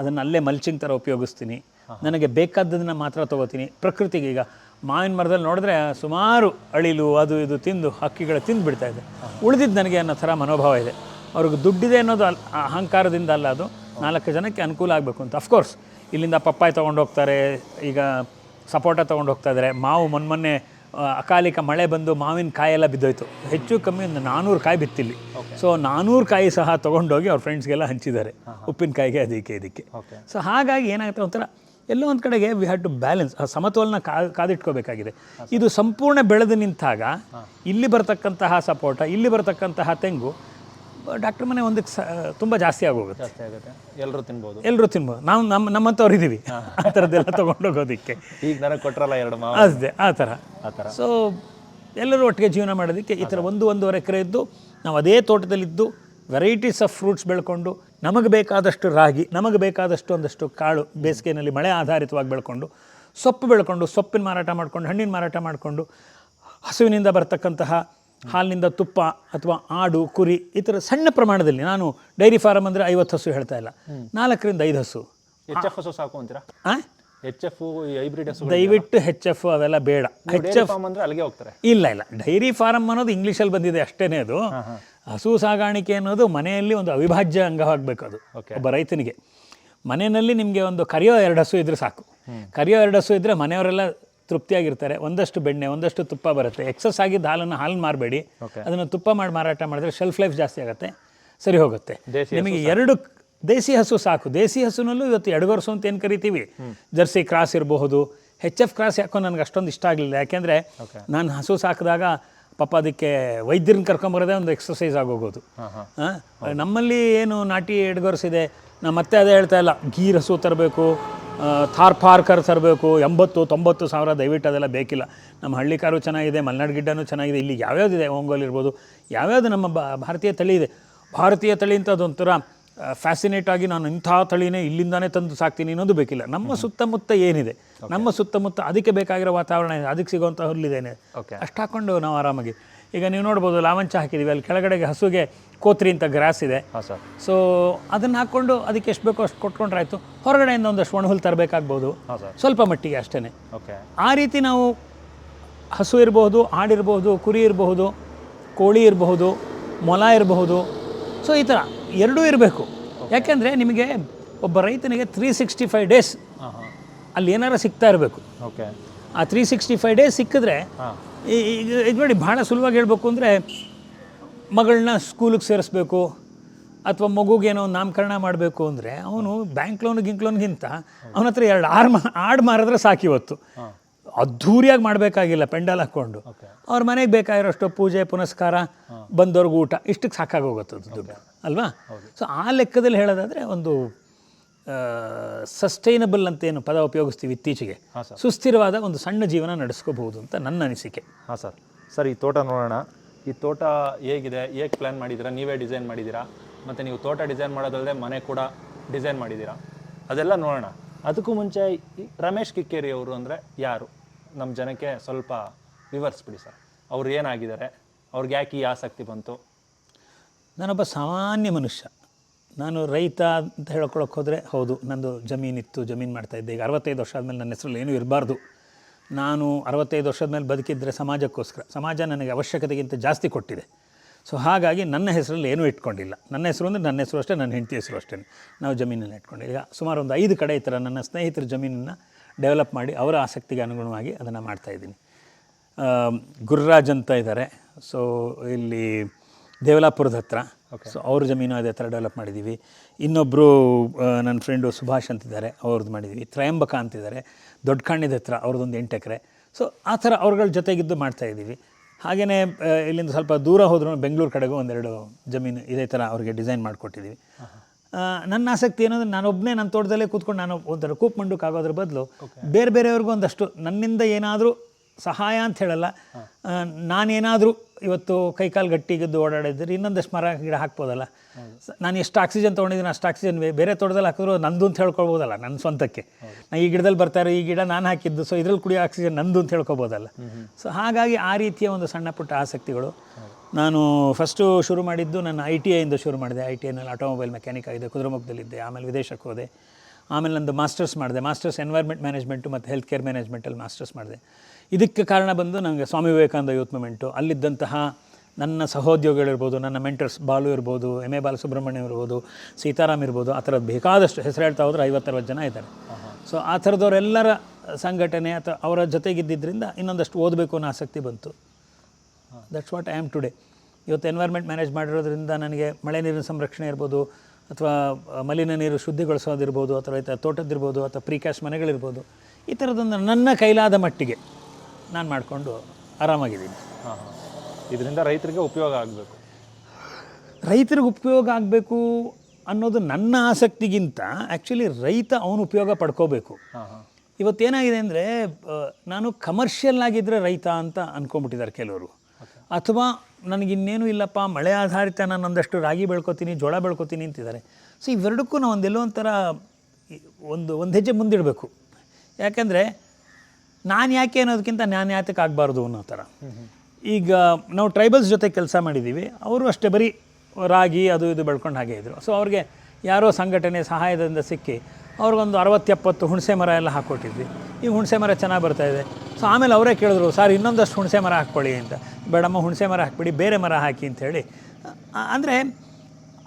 ಅದನ್ನು ಅಲ್ಲೇ ಮಲ್ಚಿಂಗ್ ಥರ ಉಪಯೋಗಿಸ್ತೀನಿ. ನನಗೆ ಬೇಕಾದ್ದನ್ನು ಮಾತ್ರ ತೊಗೋತೀನಿ. ಪ್ರಕೃತಿಗೆ ಈಗ ಮಾವಿನ ಮರದಲ್ಲಿ ನೋಡಿದ್ರೆ ಸುಮಾರು ಅಳಿಲು ಅದು ಇದು ತಿಂದು ಹಕ್ಕಿಗಳು ತಿಂದು ಬಿಡ್ತಾ ಇದೆ. ಉಳಿದಿದ್ದು ನನಗೆ ಅನ್ನೋ ಥರ ಮನೋಭಾವ ಇದೆ. ಅವ್ರಿಗೆ ದುಡ್ಡಿದೆ ಅನ್ನೋದು ಅಲ್ ಅಹಂಕಾರದಿಂದ ಅಲ್ಲ ಅದು. ನಾಲ್ಕು ಜನಕ್ಕೆ ಅನುಕೂಲ ಆಗಬೇಕು ಅಂತ. ಅಫ್ಕೋರ್ಸ್ ಇಲ್ಲಿಂದ ಪಪ್ಪಾಯಿ ತೊಗೊಂಡು ಹೋಗ್ತಾರೆ ಈಗ ಸಪೋಟ ತೊಗೊಂಡು ಹೋಗ್ತಾ ಇದ್ದಾರೆ. ಮಾವು ಮೊನ್ನೆ ಮೊನ್ನೆ ಅಕಾಲಿಕ ಮಳೆ ಬಂದು ಮಾವಿನ ಕಾಯೆಲ್ಲ ಬಿದ್ದೋಯ್ತು. ಹೆಚ್ಚು ಕಮ್ಮಿ ಒಂದು ನಾನ್ನೂರು ಕಾಯಿ ಬಿತ್ತಿಲ್ಲಿ. ಸೊ ನಾನ್ನೂರು ಕಾಯಿ ಸಹ ತೊಗೊಂಡೋಗಿ ಅವ್ರ ಫ್ರೆಂಡ್ಸ್ಗೆಲ್ಲ ಹಂಚಿದ್ದಾರೆ. ಉಪ್ಪಿನಕಾಯಿಗೆ ಅದಕ್ಕೆ ಇದಕ್ಕೆ. ಸೊ ಹಾಗಾಗಿ ಏನಾಗುತ್ತೆ ಒಂಥರ ಎಲ್ಲೋ ಒಂದು ಕಡೆಗೆ ವಿ ಹ್ಯಾಡ್ ಟು ಬ್ಯಾಲೆನ್ಸ್ ಆ ಸಮತೋಲನ ಕಾ ಕಾದಿಟ್ಕೋಬೇಕಾಗಿದೆ. ಇದು ಸಂಪೂರ್ಣ ಬೆಳೆದು ನಿಂತಾಗ ಇಲ್ಲಿ ಬರತಕ್ಕಂತಹ ಸಪೋರ್ಟ ಇಲ್ಲಿ ಬರತಕ್ಕಂತಹ ತೆಂಗು ಡಾಕ್ಟರ್ ಮನೆ ಒಂದಕ್ಕೆ ಸ ತುಂಬ ಜಾಸ್ತಿ ಆಗೋಗುತ್ತೆ. ಜಾಸ್ತಿ ಆಗುತ್ತೆ. ಎಲ್ಲರೂ ತಿನ್ಬೋದು. ಎಲ್ಲರೂ ತಿನ್ಬೋದು. ನಾವು ನಮ್ಮ ನಮ್ಮಂಥವ್ರು ಇದ್ದೀವಿ ಆ ಥರದ್ದೆಲ್ಲ ತೊಗೊಂಡೋಗೋದಕ್ಕೆ. ಈಗ ನನಗೆ ಕೊಟ್ಟರಲ್ಲ ಎರಡು ಮಾವ. ಅದೇ ಆ ಥರ. ಆ ಥರ. ಸೊ ಎಲ್ಲರೂ ಒಟ್ಟಿಗೆ ಜೀವನ ಮಾಡೋದಕ್ಕೆ ಈ ಥರ ಒಂದು ಒಂದೂವರೆ ಎಕರೆ ಇದ್ದು ನಾವು ಅದೇ ತೋಟದಲ್ಲಿದ್ದು ವೆರೈಟೀಸ್ ಆಫ್ ಫ್ರೂಟ್ಸ್ ಬೆಳ್ಕೊಂಡು ನಮಗೆ ಬೇಕಾದಷ್ಟು ರಾಗಿ ನಮಗೆ ಬೇಕಾದಷ್ಟು ಒಂದಷ್ಟು ಕಾಳು ಬೇಸಿಗೆಯಲ್ಲಿ ಮಳೆ ಆಧಾರಿತವಾಗಿ ಬೆಳ್ಕೊಂಡು ಸೊಪ್ಪು ಬೆಳ್ಕೊಂಡು ಸೊಪ್ಪಿನ ಮಾರಾಟ ಮಾಡಿಕೊಂಡು ಹಣ್ಣಿನ ಮಾರಾಟ ಮಾಡಿಕೊಂಡು ಹಸುವಿನಿಂದ ಬರ್ತಕ್ಕಂತಹ ಹಾಲಿನಿಂದ ತುಪ್ಪ ಅಥವಾ ಆಡು ಕುರಿ ಈ ಥರ ಸಣ್ಣ ಪ್ರಮಾಣದಲ್ಲಿ ನಾನು ಡೈರಿ ಫಾರಮ್ ಅಂದರೆ ಐವತ್ತು ಹಸು ಹೇಳ್ತಾ ಇಲ್ಲ. ನಾಲ್ಕರಿಂದ ಐದು ಹಸು. ಎಚ್ ಎಫ್ ಹಸು ಸಾಕು ಅಂತೀರಾ? ಹಾಂ ಎಚ್ ಎಫ್ ಹೈಬ್ರಿಡ್ ಹಸು ದಯವಿಟ್ಟು ಹೆಚ್ ಎಫ್ ಅವೆಲ್ಲ ಬೇಡ. ಹೆಚ್ ಎಫ್ ಅಂದರೆ ಅಲ್ಲಿಗೆ ಹೋಗ್ತಾರೆ? ಇಲ್ಲ ಇಲ್ಲ. ಡೈರಿ ಫಾರಮ್ ಅನ್ನೋದು ಇಂಗ್ಲೀಷಲ್ಲಿ ಬಂದಿದೆ ಅಷ್ಟೇನೆ ಅದು. ಹಸು ಸಾಗಾಣಿಕೆ ಅನ್ನೋದು ಮನೆಯಲ್ಲಿ ಒಂದು ಅವಿಭಾಜ್ಯ ಅಂಗವಾಗಬೇಕು ಅದು ಒಬ್ಬ ರೈತನಿಗೆ. ಮನೆಯಲ್ಲಿ ನಿಮಗೆ ಒಂದು ಕರಿಯೋ ಎರಡು ಹಸು ಇದ್ರೆ ಸಾಕು. ಕರಿಯೋ ಎರಡು ಹಸು ಇದ್ದರೆ ಮನೆಯವರೆಲ್ಲ ತೃಪ್ತಿಯಾಗಿರ್ತಾರೆ. ಒಂದಷ್ಟು ಬೆಣ್ಣೆ ಒಂದಷ್ಟು ತುಪ್ಪ ಬರುತ್ತೆ. ಎಕ್ಸಸ್ ಆಗಿದ್ದ ಹಾಲನ್ನು ಹಾಲು ಮಾರಬೇಡಿ ಅದನ್ನು ತುಪ್ಪ ಮಾಡಿ ಮಾರಾಟ ಮಾಡಿದ್ರೆ ಶೆಲ್ಫ್ ಲೈಫ್ ಜಾಸ್ತಿ ಆಗುತ್ತೆ. ಸರಿ ಹೋಗುತ್ತೆ. ನಿಮಗೆ ಎರಡು ದೇಸಿ ಹಸು ಸಾಕು. ದೇಸಿ ಹಸುನಲ್ಲೂ ಇವತ್ತು ಎಡಗೊರಸು ಅಂತ ಏನು ಕರಿತೀವಿ? ಜರ್ಸಿ ಕ್ರಾಸ್ ಇರಬಹುದು. ಹೆಚ್ ಎಫ್ ಕ್ರಾಸ್ ಯಾಕೋ ನನಗೆ ಅಷ್ಟೊಂದು ಇಷ್ಟ ಆಗಲಿಲ್ಲ. ಯಾಕೆಂದರೆ ನಾನು ಹಸು ಸಾಕಿದಾಗ ಪಾಪ ಅದಕ್ಕೆ ವೈದ್ಯರನ್ನ ಕರ್ಕೊಂಬರೋದೇ ಒಂದು ಎಕ್ಸಸೈಸ್ ಆಗೋಗೋದು. ಹಾಂ ನಮ್ಮಲ್ಲಿ ಏನು ನಾಟಿ ಎಡ್ಗೊರ್ಸಿದೆ ನಾ ಮತ್ತೆ ಅದೇ ಹೇಳ್ತಾ ಇಲ್ಲ. ಗೀರ್ ಹಸು ತರಬೇಕು ಥಾರ್ ಪಾರ್ಕರ್ ತರಬೇಕು ಎಂಬತ್ತು ತೊಂಬತ್ತು ಸಾವಿರ ದಯವಿಟ್ಟು ಅದೆಲ್ಲ ಬೇಕಿಲ್ಲ. ನಮ್ಮ ಹಳ್ಳಿ ಕಾರು ಚೆನ್ನಾಗಿದೆ ಮಲೆನಾಡು ಗಿಡ್ಡನೂ ಚೆನ್ನಾಗಿದೆ. ಇಲ್ಲಿ ಯಾವ್ಯಾವ್ದಿದೆ ಓಂಗೋಲ್ ಇರ್ಬೋದು ಯಾವ್ಯಾವುದು ನಮ್ಮ ಭಾರತೀಯ ತಳಿ ಇದೆ. ಭಾರತೀಯ ತಳಿ ಅಂತ ಅದೊಂಥರ ಫ್ಯಾಸಿನೇಟ್ ಆಗಿ ನಾನು ಇಂಥ ತಳಿನೇ ಇಲ್ಲಿಂದಾನೇ ತಂದು ಸಾಕ್ತೀನಿ ಅನ್ನೋದು ಬೇಕಿಲ್ಲ. ನಮ್ಮ ಸುತ್ತಮುತ್ತ ಏನಿದೆ ನಮ್ಮ ಸುತ್ತಮುತ್ತ ಅದಕ್ಕೆ ಬೇಕಾಗಿರೋ ವಾತಾವರಣ ಇದೆ ಅದಕ್ಕೆ ಸಿಗುವಂಥ ಹುಲ್ಲಿದ್ದೇನೆ ಓಕೆ ಅಷ್ಟು ಹಾಕ್ಕೊಂಡು ನಾವು ಆರಾಮಾಗಿ. ಈಗ ನೀವು ನೋಡ್ಬೋದು ಲಾವಂಚ ಹಾಕಿದ್ದೀವಿ ಅಲ್ಲಿ ಕೆಳಗಡೆಗೆ ಹಸುಗೆ ಕೋತ್ರಿ ಅಂತ ಗ್ರಾಸ್ ಇದೆ. ಸೊ ಅದನ್ನು ಹಾಕ್ಕೊಂಡು ಅದಕ್ಕೆ ಎಷ್ಟು ಬೇಕೋ ಅಷ್ಟು ಕೊಟ್ಕೊಂಡ್ರೆ ಆಯಿತು ಹೊರಗಡೆಯಿಂದ ಒಂದಷ್ಟು ಒಣಹುಲ್ ತರಬೇಕಾಗ್ಬೋದು. ಹಾಂ ಸರ್. ಸ್ವಲ್ಪ ಮಟ್ಟಿಗೆ ಅಷ್ಟೇ ಓಕೆ ಆ ರೀತಿ ನಾವು ಹಸು ಇರಬಹುದು ಆಡಿರಬಹುದು ಕುರಿ ಇರಬಹುದು ಕೋಳಿ ಇರಬಹುದು ಮೊಲ ಇರಬಹುದು. ಸೊ ಈ ಥರ ಎರಡೂ ಇರಬೇಕು. ಯಾಕೆಂದರೆ ನಿಮಗೆ ಒಬ್ಬ ರೈತನಿಗೆ ತ್ರೀ ಸಿಕ್ಸ್ಟಿ ಫೈವ್ ಡೇಸ್ ಅಲ್ಲಿ ಏನಾರ ಸಿಗ್ತಾ ಇರಬೇಕು. ಓಕೆ. ಆ ತ್ರೀ ಸಿಕ್ಸ್ಟಿ ಫೈವ್ ಡೇಸ್ ಸಿಕ್ಕಿದ್ರೆ ಈ- ಈಗ ಇದು ನೋಡಿ ಭಾಳ ಸುಲಭವಾಗಿ ಹೇಳಬೇಕು ಅಂದರೆ ಮಗಳನ್ನ ಸ್ಕೂಲಿಗೆ ಸೇರಿಸ್ಬೇಕು ಅಥವಾ ಮಗುಗೇನೋ ಒಂದು ನಾಮಕರಣ ಮಾಡಬೇಕು ಅಂದರೆ ಅವನು ಬ್ಯಾಂಕ್ ಲೋನ್ ಗಿಂಕ್ ಲೋನ್ಗಿಂತ ಅವನ ಹತ್ರ ಎರಡು ಆರು ಮಾ ಆಡು ಮಾರಿದ್ರೆ ಸಾಕು ಇವತ್ತು. ಹಾಂ. ಅದ್ಧೂರಿಯಾಗಿ ಮಾಡಬೇಕಾಗಿಲ್ಲ ಪೆಂಡಲ್ ಹಾಕ್ಕೊಂಡು. ಅವ್ರ ಮನೆಗೆ ಬೇಕಾಗಿರೋಷ್ಟು ಪೂಜೆ ಪುನಸ್ಕಾರ ಬಂದವ್ರಿಗೆ ಊಟ ಇಷ್ಟಕ್ಕೆ ಸಾಕಾಗೋಗುತ್ತೆ ಅದು ದುಡ್ಡು ಅಲ್ವಾ? ಸೊ ಆ ಲೆಕ್ಕದಲ್ಲಿ ಹೇಳೋದಾದರೆ ಒಂದು ಸಸ್ಟೈನಬಲ್ ಅಂತ ಏನು ಪದ ಉಪಯೋಗಿಸ್ತೀವಿ ಇತ್ತೀಚೆಗೆ. ಸುಸ್ಥಿರವಾದ ಒಂದು ಸಣ್ಣ ಜೀವನ ನಡೆಸ್ಕೋಬಹುದು ಅಂತ ನನ್ನ ಅನಿಸಿಕೆ. ಹಾಂ ಸರ್. ಸರ್ ಈ ತೋಟ ನೋಡೋಣ. ಈ ತೋಟ ಹೇಗಿದೆ ಹೇಗೆ ಪ್ಲ್ಯಾನ್ ಮಾಡಿದ್ದೀರಾ? ನೀವೇ ಡಿಸೈನ್ ಮಾಡಿದ್ದೀರಾ? ಮತ್ತು ನೀವು ತೋಟ ಡಿಸೈನ್ ಮಾಡೋದಲ್ಲದೆ ಮನೆ ಕೂಡ ಡಿಸೈನ್ ಮಾಡಿದ್ದೀರಾ? ಅದೆಲ್ಲ ನೋಡೋಣ. ಅದಕ್ಕೂ ಮುಂಚೆ ರಮೇಶ್ ಕಿಕ್ಕೇರಿ ಅವರು ಅಂದರೆ ಯಾರು? ನಮ್ಮ ಜನಕ್ಕೆ ಸ್ವಲ್ಪ ವಿವರಿಸ್ಬಿಡಿ ಸರ್. ಅವ್ರು ಏನಾಗಿದ್ದಾರೆ? ಅವ್ರಿಗೆ ಯಾಕೆ ಈ ಆಸಕ್ತಿ ಬಂತು? ನಾನೊಬ್ಬ ಸಾಮಾನ್ಯ ಮನುಷ್ಯ. ನಾನು ರೈತ ಅಂತ ಹೇಳ್ಕೊಳಕ್ಕೆ ಹೋದರೆ ಹೌದು, ನಂದು ಜಮೀನಿತ್ತು ಜಮೀನು ಮಾಡ್ತಾಯಿದ್ದೆ ಈಗ ಅರವತ್ತೈದು ವರ್ಷ ಆದಮೇಲೆ ನನ್ನ ಹೆಸರಲ್ಲಿ ಏನೂ ಇರಬಾರ್ದು. ನಾನು ಅರವತ್ತೈದು ವರ್ಷದ ಮೇಲೆ ಬದುಕಿದ್ರೆ ಸಮಾಜಕ್ಕೋಸ್ಕರ, ಸಮಾಜ ನನಗೆ ಅವಶ್ಯಕತೆಗಿಂತ ಜಾಸ್ತಿ ಕೊಟ್ಟಿದೆ. ಸೊ ಹಾಗಾಗಿ ನನ್ನ ಹೆಸರಲ್ಲಿ ಏನೂ ಇಟ್ಕೊಂಡಿಲ್ಲ. ನನ್ನ ಹೆಸರು ಅಂದರೆ ನನ್ನ ಹೆಸರು ಅಷ್ಟೇ, ನನ್ನ ಹೆಂಡತಿ ಹೆಸರು ಅಷ್ಟೇ ನಾವು ಜಮೀನನ್ನು ಇಟ್ಕೊಂಡಿಲ್ಲ ಈಗ ಸುಮಾರು ಒಂದು ಐದು ಕಡೆ ಈ ಥರ ನನ್ನ ಸ್ನೇಹಿತರ ಜಮೀನನ್ನು ಡೆವಲಪ್ ಮಾಡಿ ಅವರ ಆಸಕ್ತಿಗೆ ಅನುಗುಣವಾಗಿ ಅದನ್ನು ಮಾಡ್ತಾಯಿದ್ದೀನಿ ಗುರುರಾಜ್ ಅಂತ ಇದ್ದಾರೆ ಸೊ ಇಲ್ಲಿ ದೇವಲಾಪುರದ ಹತ್ರ. ಸೊ ಅವ್ರ ಜಮೀನು ಅದೇ ಥರ ಡೆವಲಪ್ ಮಾಡಿದ್ದೀವಿ ಇನ್ನೊಬ್ಬರು ನನ್ನ ಫ್ರೆಂಡು ಸುಭಾಷ್ ಅಂತಿದ್ದಾರೆ ಅವ್ರದ್ದು ಮಾಡಿದ್ದೀವಿ ತ್ರಯಂಬಕ ಅಂತಿದ್ದಾರೆ ದೊಡ್ಡ ಹತ್ರ ಅವ್ರದ್ದೊಂದು ಎಂಟು ಎಕರೆ. ಸೊ ಆ ಥರ ಅವ್ರಗಳ ಜೊತೆಗಿದ್ದು ಮಾಡ್ತಾಯಿದ್ದೀವಿ ಹಾಗೆಯೇ ಇಲ್ಲಿಂದ ಸ್ವಲ್ಪ ದೂರ ಹೋದ್ರೂ ಬೆಂಗಳೂರು ಕಡೆಗೂ ಒಂದೆರಡು ಜಮೀನು ಇದೇ ಥರ ಅವ್ರಿಗೆ ಡಿಸೈನ್ ಮಾಡಿಕೊಟ್ಟಿದ್ದೀವಿ. ನನ್ನ ಆಸಕ್ತಿ ಏನಂದ್ರೆ ನಾನೊಬ್ಬನೇ ನನ್ನ ತೋಟದಲ್ಲೇ ಕೂತ್ಕೊಂಡು ನಾನು ಒಂಥರ ಕೂಪ್ ಮಂಡಕ್ಕೆ ಆಗೋದ್ರ ಬದಲು ಬೇರೆ ಬೇರೆಯವ್ರಿಗೂ ಒಂದಷ್ಟು ನನ್ನಿಂದ ಏನಾದರೂ ಸಹಾಯ ಅಂತ ಹೇಳಲ್ಲ ನಾನೇನಾದರೂ ಇವತ್ತು ಕೈಕಾಲು ಗಟ್ಟಿಗಿದ್ದು ಓಡಾಡಿದ್ರೆ ಇನ್ನೊಂದಷ್ಟು ಮರ ಗಿಡ ಹಾಕ್ಬೋದಲ್ಲ. ನಾನು ಎಷ್ಟು ಆಕ್ಸಿಜನ್ ತೊಗೊಂಡಿದ್ದೀನಿ ಅಷ್ಟು ಆಕ್ಸಿಜನ್ ಬೇರೆ ತೋಟದಲ್ಲಿ ಹಾಕಿದ್ರು ನಂದು ಅಂತ ಹೇಳ್ಕೊಳ್ಬೋದಲ್ಲ ನನ್ನ ಸ್ವಂತಕ್ಕೆ. ನಾನು ಈ ಗಿಡದಲ್ಲಿ ಬರ್ತಾರೆ ಈ ಗಿಡ ನಾನು ಹಾಕಿದ್ದು ಸೊ ಇದ್ರಲ್ಲಿ ಕುಡಿಯೋ ಆಕ್ಸಿಜನ್ ನಂದು ಅಂತ ಹೇಳ್ಕೊಬೋದಲ್ಲ ಸೊ ಹಾಗಾಗಿ ಆ ರೀತಿಯ ಒಂದು ಸಣ್ಣ ಪುಟ್ಟ ಆಸಕ್ತಿಗಳು. ನಾನು ಫಸ್ಟು ಶುರು ಮಾಡಿದ್ದು ನನ್ನ ಐ ಟಿ ಐಯಿಂದ ಶುರು ಮಾಡಿದೆ. ಐ ಟಿ ಐನಲ್ಲಿ ಆಟೋಮೊಬೈಲ್ ಮೆಕ್ಯಾನಿಕ್ ಆಗಿದೆ ಕುದುರೆಮುಖದಲ್ಲಿದ್ದೆ ಆಮೇಲೆ ವಿದೇಶಕ್ಕೆ ಹೋದೆ. ಆಮೇಲೆ ನಂದು ಮಾಸ್ಟರ್ಸ್ ಮಾಡಿದೆ. ಮಾಸ್ಟರ್ಸ್ ಎನ್ವೈರ್ಮೆಂಟ್ ಮ್ಯಾನೇಜ್ಮೆಂಟು ಮತ್ತು ಹೆಲ್ತ್ ಕೇರ್ ಮ್ಯಾನೇಜ್ಮೆಂಟಲ್ಲಿ ಮಾಸ್ಟರ್ಸ್ ಮಾಡಿದೆ. ಇದಕ್ಕೆ ಕಾರಣ ಬಂದು ನನಗೆ ಸ್ವಾಮಿ ವಿವೇಕಾನಂದ ಯೂತ್ ಮೂಮೆಂಟು ಅಲ್ಲಿದ್ದಂತಹ ನನ್ನ ಸಹೋದ್ಯೋಗಿಗಳಿರ್ಬೋದು ನನ್ನ ಮೆಂಟರ್ಸ್ ಬಾಲು ಇರ್ಬೋದು ಎಂ ಎ ಬಾಲಸುಬ್ರಹ್ಮಣ್ಯ ಇರ್ಬೋದು ಸೀತಾರಾಮ್ ಇರ್ಬೋದು ಆ ಥರದ್ದು ಬೇಕಾದಷ್ಟು ಹೆಸರು ಹೇಳ್ತಾ ಹೋದ್ರೆ ಐವತ್ತರವತ್ತು ಜನ ಇದ್ದಾರೆ. ಸೊ ಆ ಥರದವರೆಲ್ಲರ ಸಂಘಟನೆ ಅಥವಾ ಅವರ ಜೊತೆಗಿದ್ದಿದ್ದರಿಂದ ಇನ್ನೊಂದಷ್ಟು ಓದಬೇಕು ಅನ್ನೋ ಆಸಕ್ತಿ ಬಂತು. That's what I am today ಇವತ್ತು ಎನ್ವೈರ್ಮೆಂಟ್ ಮ್ಯಾನೇಜ್ ಮಾಡಿರೋದ್ರಿಂದ ನನಗೆ ಮಳೆ ನೀರಿನ ಸಂರಕ್ಷಣೆ ಇರ್ಬೋದು ಅಥವಾ ಮಲಿನ ನೀರು ಶುದ್ಧಿಗೊಳಿಸೋದಿರ್ಬೋದು ಅಥವಾ ರೈತ ತೋಟದ್ದಿರ್ಬೋದು ಅಥವಾ ಪ್ರೀಕ್ಯಾಶ್ ಮನೆಗಳಿರ್ಬೋದು ಈ ಥರದೊಂದು ನನ್ನ ಕೈಲಾದ ಮಟ್ಟಿಗೆ ನಾನು ಮಾಡಿಕೊಂಡು ಆರಾಮಾಗಿದ್ದೀನಿ. ಹಾಂ ಹಾಂ. ಇದರಿಂದ ರೈತರಿಗೆ ಉಪಯೋಗ ಆಗಬೇಕು. ರೈತರಿಗೆ ಉಪಯೋಗ ಆಗಬೇಕು ಅನ್ನೋದು ನನ್ನ ಆಸಕ್ತಿಗಿಂತ ಆ್ಯಕ್ಚುಲಿ ರೈತ ಅವನು ಉಪಯೋಗ ಪಡ್ಕೋಬೇಕು. ಇವತ್ತೇನಾಗಿದೆ ಅಂದರೆ ನಾನು ಕಮರ್ಷಿಯಲ್ ಆಗಿದ್ದರೆ ರೈತ ಅಂತ ಅಂದ್ಕೊಂಬಿಟ್ಟಿದ್ದಾರೆ ಕೆಲವರು. ಅಥವಾ ನನಗಿನ್ನೇನು ಇಲ್ಲಪ್ಪ, ಮಳೆ ಆಧಾರಿತ ನಾನು ಒಂದಷ್ಟು ರಾಗಿ ಬೆಳ್ಕೊತೀನಿ, ಜೋಳ ಬೆಳ್ಕೊತೀನಿ ಅಂತಿದ್ದಾರೆ. ಸೊ ಇವೆರಡಕ್ಕೂ ನಾವು ಒಂದೆಲ್ಲೋ ಒಂಥರ ಒಂದು ಒಂದು ಹೆಜ್ಜೆ ಮುಂದಿಡಬೇಕು. ಯಾಕೆಂದರೆ ನಾನು ಯಾಕೆ ಅನ್ನೋದಕ್ಕಿಂತ ನಾನು ಯಾತಕ್ಕೆ ಆಗಬಾರ್ದು ಅನ್ನೋ ಥರ. ಈಗ ನಾವು ಟ್ರೈಬಲ್ಸ್ ಜೊತೆ ಕೆಲಸ ಮಾಡಿದ್ದೀವಿ. ಅವರು ಅಷ್ಟೇ ಬರೀ ರಾಗಿ, ಅದು ಇದು ಬೆಳ್ಕೊಂಡು ಹಾಗೆ ಇದ್ದರು ಸೊ ಅವ್ರಿಗೆ ಯಾರೋ ಸಂಘಟನೆ ಸಹಾಯದಿಂದ ಸಿಕ್ಕಿ ಅವ್ರಿಗೊಂದು ಅರವತ್ತೆಪ್ಪತ್ತು ಹುಣಸೆ ಮರ ಎಲ್ಲ ಹಾಕ್ಕೊಟ್ಟಿದ್ವಿ ಈ ಹುಣಸೆ ಮರ ಚೆನ್ನಾಗಿ ಬರ್ತಾ ಇದೆ. ಸೊ ಆಮೇಲೆ ಅವರೇ ಕೇಳಿದ್ರು ಸರ್ ಇನ್ನೊಂದಷ್ಟು ಹುಣಸೆ ಮರ ಹಾಕ್ಕೊಳ್ಳಿ ಅಂತ. ಬೇಡಮ್ಮ ಹುಣಸೆ ಮರ ಹಾಕ್ಬಿಡಿ ಬೇರೆ ಮರ ಹಾಕಿ ಅಂಥೇಳಿ ಅಂದರೆ